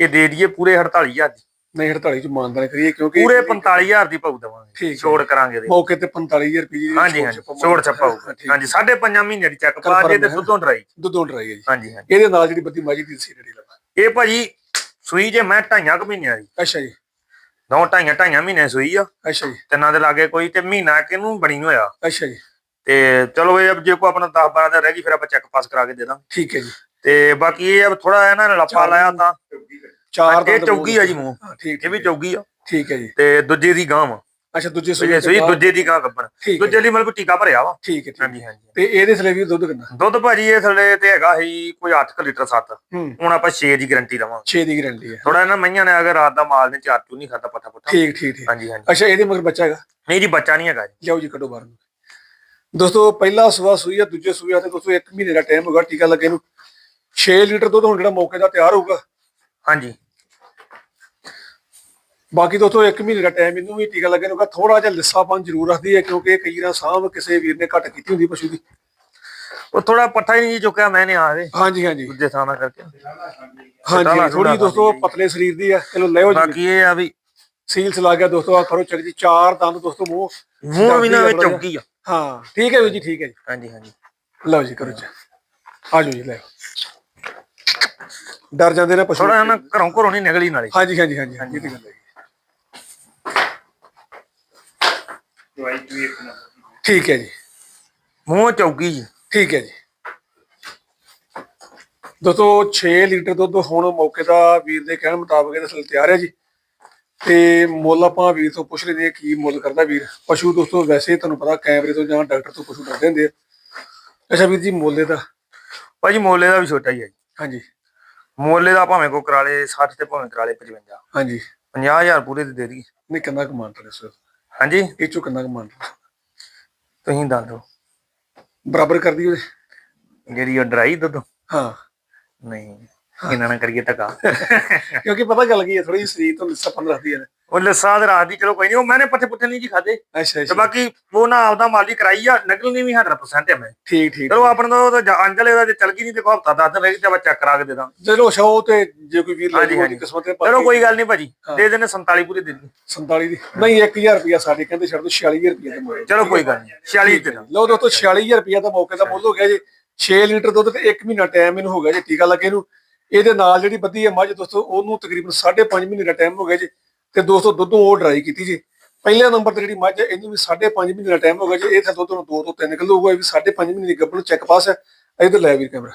ਇਹ ਦੇ ਦਈਏ ਪੂਰੇ 48000 ਦੀ। ਨਹੀਂ 48 ਚ ਮਾਨਦਾਨ ਕਰੀਏ ਕਿਉਂਕਿ ਪੂਰੇ 45000 ਦੀ ਭਾਊ ਦੇਵਾਂਗੇ ਹੈ। ਛੋੜ ਕਰਾਂਗੇ ਦੇ। ਮੌਕੇ ਤੇ 45000 ਰੁਪਏ ਦੀ ਹਾਂਜੀ ਹਾਂਜੀ ਛੋੜ ਛੱਪਾ ਹਾਂਜੀ ਸਾਢੇ ਪੰਜਾਂ ਮਹੀਨੇ ਦੀ ਚੱਕ ਪਾ ਜੇ ਤੇ ਦੁੱਧੋਂ ਡਰਾਈ। ਦੁੱਧੋਂ ਡਰਾਈ ਹੈ ਜੀ। ਹਾਂਜੀ ਹਾਂਜੀ। ਇਹਦੇ ਨਾਲ ਜਿਹੜੀ ਬੱਤੀ ਮਾਜੀ ਦੀ ਸੀ ਜਿਹੜੀ ਲਵਾ ਇਹ ਭਾਜੀ ਸੂਈ ਜੇ ਮੈਂ ਢਾਈਆਂ ਕੁ ਮਹੀਨਿਆਂ ਦੀ। ਅੱਛਾ ਜੀ। ਨੌ ਢਾਈਆਂ ਢਾਈਆਂ ਮਹੀਨੇ ਸੂਈ ਆ। ਅੱਛਾ ਜੀ। ਤਿੰਨਾਂ ਦੇ ਲਾਗੇ ਕੋਈ ਤੇ ਮਹੀਨਾ ਕਿਨੂੰ ਬਣੀ ਹੋਇਆ। ਅੱਛਾ ਜੀ। ਤੇ ਚਲੋ ਇਹ ਆ ਜੇ ਕੋ ਆਪਣਾ 10 12 ਦਿਨ ਰਹਿ ਗਈ ਫਿਰ ਆਪਾਂ ਚੈੱਕ ਪਾਸ ਕਰਾ ਕੇ ਦੇ ਦਾਂ ਠੀਕ ਹੈ ਜੀ। ਤੇ ਬਾਕੀ ਇਹ ਆ ਥੋੜਾ ਇਹਨਾਂ ਨੇ ਲੱਪਾ ਲਾਇਆ ਤਾਂ। ਚਾਰ ਇਹ ਦੰਦ ਚੌਗੀ ਆ ਜੀ ਮੂੰਹ। ਹਾਂ, ਠੀਕ ਇਹ ਵੀ ਚੌਗੀ ਆ। ਠੀਕ ਹੈ ਜੀ। ਤੇ ਦੂਜੇ ਦੀ ਗਾਂ ਵਾ। ਅੱਛਾ ਦੂਜੇ ਸੂਏ ਸੂਈ ਦੂਜੇ ਦੀ ਗਾਂ ਹੈ ਦੂਜੇ ਲਈ ਮਤਲਬ ਟੀਕਾ ਭਰਿਆ ਵਾ। ਠੀਕ ਹੈ ਹਾਂਜੀ ਹਾਂਜੀ। ਤੇ ਇਹਦੇ ਥਲੇ ਵੀ ਦੁੱਧ ਕਿੰਨਾ? ਦੁੱਧ ਭਾਜੀ ਇਹ ਥੱਲੇ ਤੇ ਹੈਗਾ ਸੀ ਕੋਈ 8 ਲੀਟਰ 7 ਹੂੰ। ਹੁਣ ਆਪਾਂ 6 ਦੀ ਗਾਰੰਟੀ ਦਵਾਂਗੇ। 6 ਦੀ ਗਾਰੰਟੀ ਹੈ। ਥੋੜਾ ਇਹਨਾਂ ਮਈਆਂ ਨੇ ਅਗਰ ਰਾਤ ਦਾ ਮਾਲ ਨੇ ਚਾਰ ਚੂ ਨਹੀਂ ਖਾਦਾ ਪੱਠਾ ਪੁੱਠਾ ਠੀਕ ਠੀਕ ਠੀਕ। ਹਾਂਜੀ ਹਾਂਜੀ। ਅੱਛਾ ਇਹਦੇ ਮਗਰ ਬੱਚਾ ਹੈਗਾ? ਨਹੀਂ ਜੀ ਬੱਚਾ ਨਹੀਂ ਹੈਗਾ ਜੀ। ਲਿਆਓ ਜੀ ਕੱਢੋ ਬਾਹਰ ਨੂੰ। ਦੋਸਤੋ ਪਹਿਲਾ ਸੂਆ ਸੂਈ ਆ ਦੂਜੇ ਸੂਏ ਆ ਤੇ ਦੋਸਤੋ 1 ਮਹੀਨੇ ਦਾ ਟਾਈਮ ਹੋਗਾ ਟੀਕਾ ਲੱਗੇ ਨੂੰ। 6 ਲੀਟਰ ਦੁੱਧ ਹੁਣ ਜਿਹੜਾ ਮੌਕੇ ਦਾ ਤਿਆਰ ਹੋਊਗਾ। ਹਾਂਜੀ। ਬਾਕੀ ਦੋਸਤੋ 1 ਮਹੀਨੇ ਦਾ ਟਾਈਮ ਇਹਨੂੰ ਵੀ ਟੀਕਾ ਲੱਗੇ ਨੂੰ ਥੋੜਾ ਜਿਹਾ ਲਿੱਸਾਪਨ ਜ਼ਰੂਰ ਰੱਖਦੀ ਹੈ ਕਿਉਂਕਿ ਕਈ ਵਾਰ ਸਾਂਭ ਕਿਸੇ ਵੀਰ ਨੇ ਘੱਟ ਕੀਤੀ ਹੁੰਦੀ ਪਸ਼ੂ ਦੀ। ਉਹ ਥੋੜਾ ਪੱਠਾ ਹੀ ਨਹੀਂ ਚੁੱਕਿਆ ਮੈਨੇ ਆਵੇ ਹਾਂਜੀ ਹਾਂਜੀ। ਦੂਜੇ ਥਾਂ ਨਾਲ ਕਰਕੇ। ਹਾਂਜੀ ਥੋੜੀ ਦੋਸਤੋ ਪਤਲੇ ਸਰੀਰ ਦੀ ਆ ਚਲੋ ਲਿਓ ਜੀ। ਬਾਕੀ ਇਹ ਆ ਵੀ ਸੀਲਸ ਲੱਗ ਗਿਆ ਦੋਸਤੋ ਆ ਕਰੋ ਚੈੱਕ ਜੀ ਚਾਰ ਦੰਦ ਦੋਸਤੋ ਮੂੰਹ ਮੂੰਹ ਵੀ ਨਾ ਵਿੱਚ ਚੌਕੀ ਆ। ਹਾਂ ਠੀਕ ਹੈ ਵੀਰ ਜੀ ਠੀਕ ਹੈ ਜੀ। ਹਾਂਜੀ ਹਾਂਜੀ। ਲਓ ਜੀ ਕਰੋ ਚੈੱਕ ਆ ਜਾਓ ਜੀ ਲੈ ਡਰ ਜਾਂਦੇ ਨੇ ਪਸ਼ੂ। ਥੋੜਾ ਨਾ ਘਰੋਂ ਘਰੋਂ ਨਹੀਂ ਨਿਕਲੀ ਨਾਲੇ। ਹਾਂਜੀ ਹਾਂਜੀ ਹਾਂਜੀ ਹਾਂਜੀ ਇਹ ਤੇ ਗੱਲ ਹੈ। ਦਵਾਈ ਵੀ ਇੱਕ ਨੰਬਰ ਠੀਕ ਹੈ ਜੀ। ਮੂੰਹ ਚੌਕੀ ਜੀ। ਠੀਕ ਹੈ ਜੀ। ਦੋਸਤੋ 6 ਲੀਟਰ ਦੁੱਧ ਹੁਣ ਮੌਕੇ ਦਾ ਵੀਰ ਦੇ ਕਹਿਣ ਮੁਤਾਬਕ ਇਹਦਾ ਸਲ ਤਿਆਰ ਹੈ ਜੀ। ਤੇ ਮੁੱਲ ਆਪਾਂ ਵੀਰ ਤੋਂ ਪੁੱਛ ਲੈਂਦੇ ਕੀ ਮੁੱਲ ਕਰਦਾ ਵੀਰ। ਪਸ਼ੂ ਦੋਸਤੋ ਵੈਸੇ ਤੁਹਾਨੂੰ ਪਤਾ ਕੈਮਰੇ ਤੋਂ ਜਾਂ ਡਾਕਟਰ ਤੋਂ ਪਸ਼ੂ ਡਰਦੇ ਹੁੰਦੇ ਆ। ਅੱਛਾ ਵੀਰ ਜੀ ਮੁੱਲ ਇਹਦਾ? ਭਾਜੀ ਮੋਲੇ ਦਾ ਵੀ ਛੋਟਾ ਹੀ ਹੈ ਜੀ। ਹਾਂਜੀ। ਮੋਲੇ ਦਾ ਭਾਵੇਂ ਕੋ ਕਰਾ ਲੇ 60 ਤੇ ਭਾਵੇਂ ਕਰਾ ਲੇ 55 ਹਾਂਜੀ। 50000 ਪੂਰੇ ਦੇ ਦੇ ਦੀ। ਨਹੀਂ ਕਿੰਨਾ ਕੁ ਮੰਨ ਰਹੇ ਸੋ ਹਾਂਜੀ? ਇਹ ਚੋਂ ਕਿੰਨਾ ਕੁ ਮੰਨ ਰਹੇ? ਤੁਸੀਂ ਦੱਸ ਦਿਓ। ਬਰਾਬਰ ਕਰ ਉਹਦੇ ਜਿਹੜੀ ਉਹ ਡਰਾਈ ਦੁੱਧ। ਹਾਂ। ਨਹੀਂ ਇਹਨਾਂ ਨਾਲ ਕਰੀਏ ਟਕਾ ਕਿਉਂਕਿ ਪਤਾ ਗੱਲ ਕੀ ਹੈ ਥੋੜੀ ਜਿਹੀ ਸਰੀਰ ਤੋਂ ਲਿੱਸਾ ਪੰਨ ਰੱਖਦੀ ਹੈ। ਉਹ ਲੱਸਾ ਦੇ ਰਾਤ ਦੀ ਚਲੋ ਕੋਈ ਨਹੀਂ ਉਹ ਮੈਨੇ ਪੱਠੇ ਪੁੱਠੇ ਨਹੀਂ ਜੀ ਖਾਦੇ ਅੱਛਾ ਤੇ ਅੱਛਾ। ਬਾਕੀ ਉਹ ਨਾ ਆਪਦਾ ਮਾਲੀ ਕਰਾਈ ਆ ਨਕਲ ਵੀ 100% ਹੈ ਮੈਂ। ਠੀਕ ਠੀਕ ਚਲੋ ਆਪਣੇ ਤੋਂ ਤਾਂ ਅੰਜਲੇ ਦਾ ਜੇ ਚਲ ਗਈ ਨਹੀਂ ਤੇ ਹਫਤਾ ਦਸ ਦਿਨ ਰਹਿ ਗਈ ਤੇ ਮੈਂ ਚੈੱਕ ਕਰਾ ਕੇ ਦੇ ਦਾਂ ਚਲੋ ਸ਼ੋ ਤੇ ਜੇ ਕੋਈ ਵੀਰ ਲੈ ਹਾਂਜੀ, ਜਾਊ ਉਹਦੀ ਹਾਂਜੀ। ਕਿਸਮਤ ਹੈ ਚਲੋ ਕੋਈ ਗੱਲ ਨਹੀਂ ਭਾਜੀ। ਦੇ ਦੇਣੇ 47 ਪੂਰੇ ਦੇ ਦੇ 47 ਦੀ। ਨਹੀਂ 1000 ਰੁਪਿਆ ਸਾਡੇ ਕਹਿੰਦੇ ਛੱਡ ਦੋ 46000 ਰੁਪਿਆ ਦੇ ਮੁੱਲ ਚਲੋ ਕੋਈ ਗੱਲ ਨਹੀਂ 46 ਦੇ ਦਾਂ ਲਓ ਦੋਸਤੋ 46000 ਰੁਪਿਆ ਦਾ ਮੌਕੇ ਦਾ ਮੁੱਲ ਹੋ ਗਿਆ ਜੀ। 6 ਲੀਟਰ ਦੁੱਧ ਤੇ 1 ਮਹੀਨਾ ਟਾਈਮ ਇਹਨੂੰ ਹੋ ਗਿਆ ਜੀ ਟੀਕਾ ਲੱਗੇ ਨੂੰ ਇਹਦੇ ਨਾਲ ਜਿਹੜੀ ਬੱਧੀ ਹੈ ਮੱਝ ਦੋਸਤੋ ਉਹਨੂੰ ਤਕਰੀਬਨ 5.5 ਮਹੀਨੇ ਦਾ ਟਾਈਮ ਹੋ ਗਿਆ ਜੀ। ਤੇ ਦੋਸਤੋ ਦੁੱਧੋਂ ਉਹ ਡਰਾਈ ਕੀਤੀ ਜੀ। ਪਹਿਲੇ ਨੰਬਰ ਤੇ ਜਿਹੜੀ ਮੱਝ ਹੈ ਇਹਨੂੰ ਵੀ 5.5 ਮਹੀਨੇ ਦਾ ਟਾਈਮ ਹੋ ਗਿਆ ਜੀ। ਇਹ ਤਾਂ ਦੁੱਧ ਨੂੰ 2 ਤੋਂ 3 ਕਿਲੋ ਹੋਊਗਾ ਇਹ ਵੀ 5.5 ਮਹੀਨੇ ਦੀ ਗੱਭਣ ਚੈੱਕ ਪਾਸ ਹੈ। ਇਧਰ ਲੈ ਵੀਰ ਕੈਮਰਾ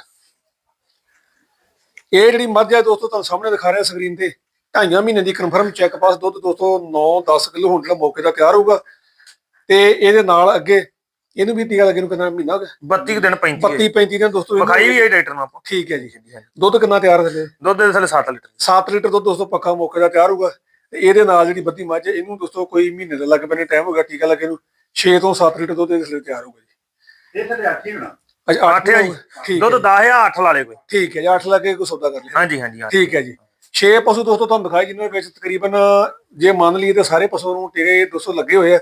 ਇਹ ਜਿਹੜੀ ਮੱਝ ਹੈ ਦੋਸਤੋ ਤੁਹਾਨੂੰ ਸਾਹਮਣੇ ਦਿਖਾ ਰਿਹਾ ਸਕਰੀਨ ਤੇ। ਢਾਈਆਂ ਮਹੀਨੇ ਦੀ ਕਨਫਰਮ ਚੈੱਕ ਪਾਸ ਦੁੱਧ ਦੋਸਤੋ 9-10 ਕਿਲੋ ਹੁਣ ਮੌਕੇ ਦਾ ਤਿਆਰ ਹੋਊਗਾ। ਤੇ ਇਹਦੇ ਨਾਲ ਅੱਗੇ ਇਹਨੂੰ ਵੀ ਟੀਕਾ ਲੱਗੇ ਨੂੰ ਕਿੰਨਾ ਮਹੀਨਾ ਹੋ ਗਿਆ? 32 ਕੁ ਦਿਨ 35 32 35 ਦਿਨ ਦੋਸਤੋ ਵਿਖਾਈ ਵੀ ਹੈ ਡਾਕਟਰ ਨੂੰ ਆਪਾਂ। ਠੀਕ ਹੈ ਜੀ। ਦੁੱਧ ਕਿੰਨਾ ਤਿਆਰ ਹੈ? ਦੁੱਧ ਦੇ ਥੱਲੇ 7 ਲੀਟਰ। 7 ਲੀਟਰ ਦੁੱਧ ਦੋਸਤੋ ਪੱਕਾ ਮੌਕੇ ਦਾ ਤਿਆਰ ਹੋਊਗਾ। ਤੇ ਇਹਦੇ ਨਾਲ ਜਿਹੜੀ ਬੱਤੀ ਮੱਝ ਹੈ, ਇਹਨੂੰ ਦੋਸਤੋ ਕੋਈ ਮਹੀਨੇ ਦਾ ਲੱਗ ਪੈਣੇ ਟਾਈਮ ਹੋਗਾ ਟੀਕਾ ਲੱਗੇ ਨੂੰ 6 ਤੋਂ 7 ਲੀਟਰ ਦੁੱਧ ਇਹਦੇ ਥੱਲੇ ਤਿਆਰ ਹੋਊਗਾ ਜੀ। ਇਹ ਹੋਣਾ। ਅੱਛਾ 8 ਹੈ ਜੀ। ਠੀਕ ਦੁੱਧ ਹੈ। 10 ਆ 8 ਲਾ ਲੇ ਕੋਈ। ਠੀਕ ਹੈ ਜੀ 8 ਲੱਗੇ ਕੋਈ ਸੌਦਾ ਕਰ ਲਿਆ। ਹਾਂਜੀ ਹਾਂਜੀ ਹਾਂਜੀ। ਠੀਕ ਹੈ ਜੀ। 6 ਪਸ਼ੂ ਦੋਸਤੋ ਤੁਹਾਨੂੰ ਦਿਖਾਏ ਜਿਨ੍ਹਾਂ ਵਿੱਚ ਤਕਰੀਬਨ ਜੇ ਮੰਨ ਲਈਏ ਤੇ ਸਾਰੇ ਪਸ਼ੂ ਨੂੰ ਟੀਕੇ ਦੋਸਤੋ ਲੱਗੇ ਹੋਏ ਆ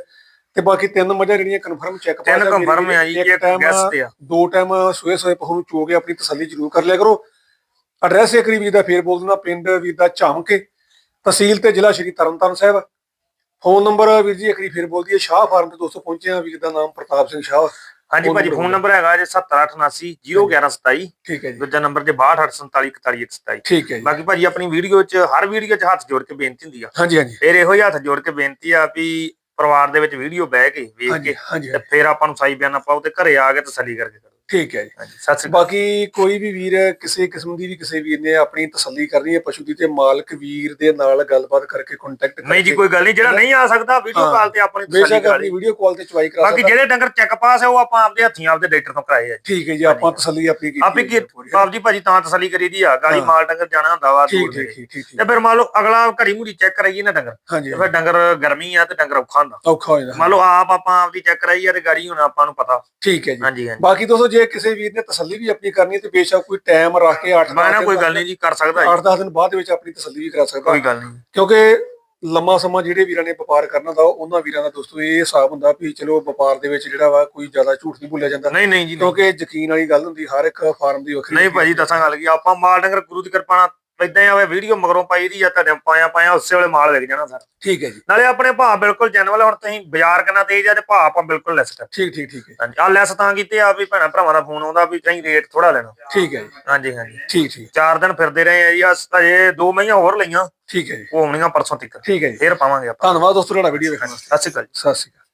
ਤੇ ਬਾਕੀ ਤਿੰਨ ਮੱਝਾਂ ਜਿਹੜੀਆਂ ਕਨਫਰਮ ਚੈੱਕ ਤਿੰਨ confirm ਆ ਜੀ, ਇੱਕ ਤੇ ਆ। ਦੋ ਟਾਈਮ ਸੋਏ ਸੋਏ ਪਸ਼ੂ ਨੂੰ ਚੋ ਕੇ ਆਪਣੀ ਤਸੱਲੀ ਜ਼ਰੂਰ ਕਰ ਲਿਆ ਕਰੋ। ਐਡਰੈਸ ਇੱਕ ਵਾਰੀ ਵੀਰ ਦਾ ਫੇਰ ਬੋਲ ਦਿੰਦਾ ਪਿੰਡ ਵੀਰ ਦਾ ਝਾਮਕੇ। ਤਹਿਸੀਲ ਤੇ ਜ਼ਿਲ੍ਹਾ ਸ਼੍ਰੀ ਤਰਨਤਾਰਨ ਸਾਹਿਬ। ਫੋਨ ਨੰਬਰ ਵੀਰ ਜੀ ਇੱਕ ਫੇਰ ਬੋਲ ਦਈਏ ਸ਼ਾਹ ਫਾਰਮ ਤੇ ਦੋਸਤੋ ਪਹੁੰਚੇ ਆ ਵੀਰ ਦਾ ਨਾਮ ਪ੍ਰਤਾਪ ਸਿੰਘ ਸ਼ਾਹ। ਹਾਂਜੀ ਭਾਜੀ ਫੋਨ ਨੰਬਰ ਹੈਗਾ ਜੀ 7878 01127 ਠੀਕ ਹੈ। ਜੀ। ਦੂਜਾ ਨੰਬਰ ਜੇ 6247414127 ਠੀਕ ਹੈ ਜੀ। ਬਾਕੀ ਭਾਜੀ ਆਪਣੀ ਵੀਡੀਓ 'ਚ ਹਰ ਵੀਡੀਓ 'ਚ ਹੱਥ ਜੋੜ ਕੇ ਬੇਨਤੀ ਹੁੰਦੀ ਆ। ਹਾਂਜੀ ਹਾਂਜੀ। ਫਿਰ ਇਹੋ ਹੀ ਹੱਥ ਜੋੜ ਕੇ ਬੇਨਤੀ ਆ ਵੀ ਪਰਿਵਾਰ ਦੇ ਵਿੱਚ ਵੀਡੀਓ ਬਹਿ ਕੇ ਵੇਖ ਕੇ ਤੇ ਫਿਰ ਆਪਾਂ ਨੂੰ ਸਾਈ ਬਿਆਨਾ ਪਾਓ ਤੇ ਘਰੇ ਆ ਕੇ ਤਸੱਲੀ ਕਰਕੇ ਕਰੋ। ਠੀਕ ਹੈ ਜੀ। ਹਾਂਜੀ ਸਤਿ ਸ੍ਰੀ ਅਕਾਲ। ਬਾਕੀ ਕੋਈ ਵੀ ਵੀਰ ਕਿਸੇ ਕਿਸਮ ਦੀ ਵੀ ਕਿਸੇ ਵੀਰ ਨੇ ਆਪਣੀ ਤਸੱਲੀ ਕਰਨੀ ਹੈ ਪਸ਼ੂ ਦੀ ਤੇ ਮਾਲਕ ਵੀਰ ਦੇ ਨਾਲ ਗੱਲਬਾਤ ਕਰਕੇ ਕੰਟੈਕਟ ਨਹੀਂ ਜੀ ਕੋਈ ਗੱਲ ਨਹੀਂ ਜਿਹੜਾ ਨਹੀਂ ਆ ਸਕਦਾ ਵੀਡੀਓ। ਕਾਲ ਤੇ ਆਪਣੀ ਤਸੱਲੀ ਕਰਾ ਲਈ। ਵੀਡੀਓ ਕਾਲ ਤੇ ਚਵਾਈ ਕਰਾ ਬਾਕੀ ਜਿਹੜੇ ਡੰਗਰ ਚੈੱਕ ਪਾਸ ਹੈ ਉਹ ਆਪਾਂ ਆਪਦੇ ਹੱਥੀਂ ਆਪਦੇ ਡਾਕਟਰ ਤੋਂ ਕਰਾਏ ਆ। ਠੀਕ ਹੈ ਜੀ ਆਪਾਂ ਤਸੱਲੀ ਆਪਣੀ ਕੀਤੀ ਆਪੀ ਕੀ। ਬਾਬ ਜੀ ਭਾਜੀ ਤਾਂ ਤਸੱਲੀ ਕਰੀ ਦੀ ਆ ਗਾਲੀ। ਮਾਲ ਡੰਗਰ ਜਾਣਾ ਹੁੰਦਾ ਵਾ ਠੀਕ ਠੀਕ। ਠੀਕ ਤੇ ਫਿਰ ਮੰਨ ਲਓ ਅਗਲਾ ਘੜੀ ਮੁੜੀ ਚੈੱਕ ਕਰਾਈਏ ਨਾ ਡੰਗਰ ਫਿਰ ਡੰਗਰ ਗਰਮੀ ਆ ਤੇ ਡੰਗਰ ਔਖਾ ਹੁੰਦਾ। ਔਖਾ ਹੋ ਜਾਂਦਾ ਮੰਨ ਲਓ ਆਪ ਆਪਾਂ ਆਪਦੀ ਚੈੱਕ ਕਰਾਈ ਆ ਤੇ ਗਾੜੀ ਹੁਣ ਆਪਾਂ ਨੂੰ ਪਤਾ। ਠੀਕ ਹੈ ਜੀ। ਹਾਂਜੀ। ਬਾਕੀ ਦੋਸਤੋ ਜੇ ਕਿਸੇ ਵੀਰ ਨੇ ਤਸੱਲੀ ਵੀ ਆਪਣੀ ਕਰਨੀ ਹੈ ਤੇ ਬੇਸ਼ੱਕ ਕੋਈ ਟਾਈਮ ਰੱਖ ਕੇ 8 ਮੈਂ ਨਾ ਕੋਈ ਗੱਲ ਨਹੀਂ ਜੀ ਕਰ ਸਕਦਾ ਜੀ। 8-10 ਦਿਨ ਬਾਅਦ ਵਿੱਚ ਆਪਣੀ ਤਸੱਲੀ ਵੀ ਕਰਾ ਸਕਦਾ। ਕੋਈ ਗੱਲ ਨਹੀਂ। ਕਿਉਂਕਿ ਲੰਮਾ ਸਮਾਂ ਜਿਹੜੇ ਵੀਰਾਂ ਨੇ ਵਪਾਰ ਕਰਨਾ ਦਾ ਉਹਨਾਂ ਵੀਰਾਂ ਦਾ ਦੋਸਤੋ ਇਹ ਹਿਸਾਬ ਹੁੰਦਾ ਵੀ ਚਲੋ ਵਪਾਰ ਦੇ ਵਿੱਚ ਜਿਹੜਾ ਵਾ ਕੋਈ ਜ਼ਿਆਦਾ ਝੂਠ ਨਹੀਂ ਬੋਲਿਆ ਜਾਂਦਾ। ਨਹੀਂ ਨਹੀਂ ਜੀ। ਕਿਉਂਕਿ ਯਕੀਨ ਵਾਲੀ ਗੱਲ ਹੁੰਦੀ ਹਰ ਇੱਕ ਫਾਰਮ ਦੀ ਵੱਖਰੀ ਨਹੀਂ ਭਾਜੀ ਦੱਸਾਂ ਗੱਲ ਕੀ ਆਪਾਂ ਮਾਲ ਡੰਗਰ ਗੁਰੂ ਦੀ ਕਿਰਪਾ ਨਾਲ ਇਦਾਂ ਆਵੇ ਵੀਡੀਓ ਮਗਰੋਂ ਪਾਈ ਦੀ ਆ ਤੁਹਾਡੇ ਪਾਇਆ ਪਾਇਆ ਉਸੇ ਵੇਲੇ ਮਾਲ ਵਿਕ ਜਾਣਾ ਸਰ। ਠੀਕ ਹੈ ਜੀ। ਨਾਲੇ ਆਪਣੇ ਭਾਅ ਬਿਲਕੁਲ ਜੈਨੂਅਲ ਹੁਣ ਤੁਸੀਂ ਬਾਜ਼ਾਰ ਕਿੰਨਾ ਤੇਜ਼ ਆ ਤੇ ਭਾਅ ਆਪਾਂ ਬਿਲਕੁਲ ਲੈਸ ਕਰ ਠੀਕ ਠੀਕ ਠੀਕ ਹੈ। ਹਾਂਜੀ ਆ ਲੈਸ ਤਾਂ ਕੀਤੇ ਆ ਵੀ ਭੈਣਾ ਭਰਾਵਾਂ ਦਾ ਫੋਨ ਆਉਂਦਾ ਵੀ ਤੁਸੀਂ ਰੇਟ ਥੋੜਾ ਲੈਣਾ। ਠੀਕ ਹੈ ਜੀ। ਹਾਂਜੀ ਹਾਂਜੀ। ਠੀਕ ਠੀਕ। ਚਾਰ ਦਿਨ ਫਿਰਦੇ ਰਹੇ ਆ ਜੀ ਆ ਅਜੇ ਦੋ ਮਹੀਆਂ ਹੋਰ ਲਈਆਂ। ਠੀਕ ਹੈ ਜੀ। ਉਹ ਆਉਣੀਆਂ ਪਰਸੋਂ ਤੱਕ ਠੀਕ ਹੈ ਜੀ। ਫੇਰ ਪਾਵਾਂਗੇ ਆਪਾਂ। ਧੰਨਵਾਦ ਦੋਸਤੋ ਤੁਹਾਡਾ ਵੀਡੀਓ ਵੇਖਣ ਵਾਸਤੇ। ਸਤਿ ਸ਼੍ਰੀ ਅਕਾਲ ਜੀ। ਸਤਿ ਸ਼੍ਰੀ ਅਕਾਲ।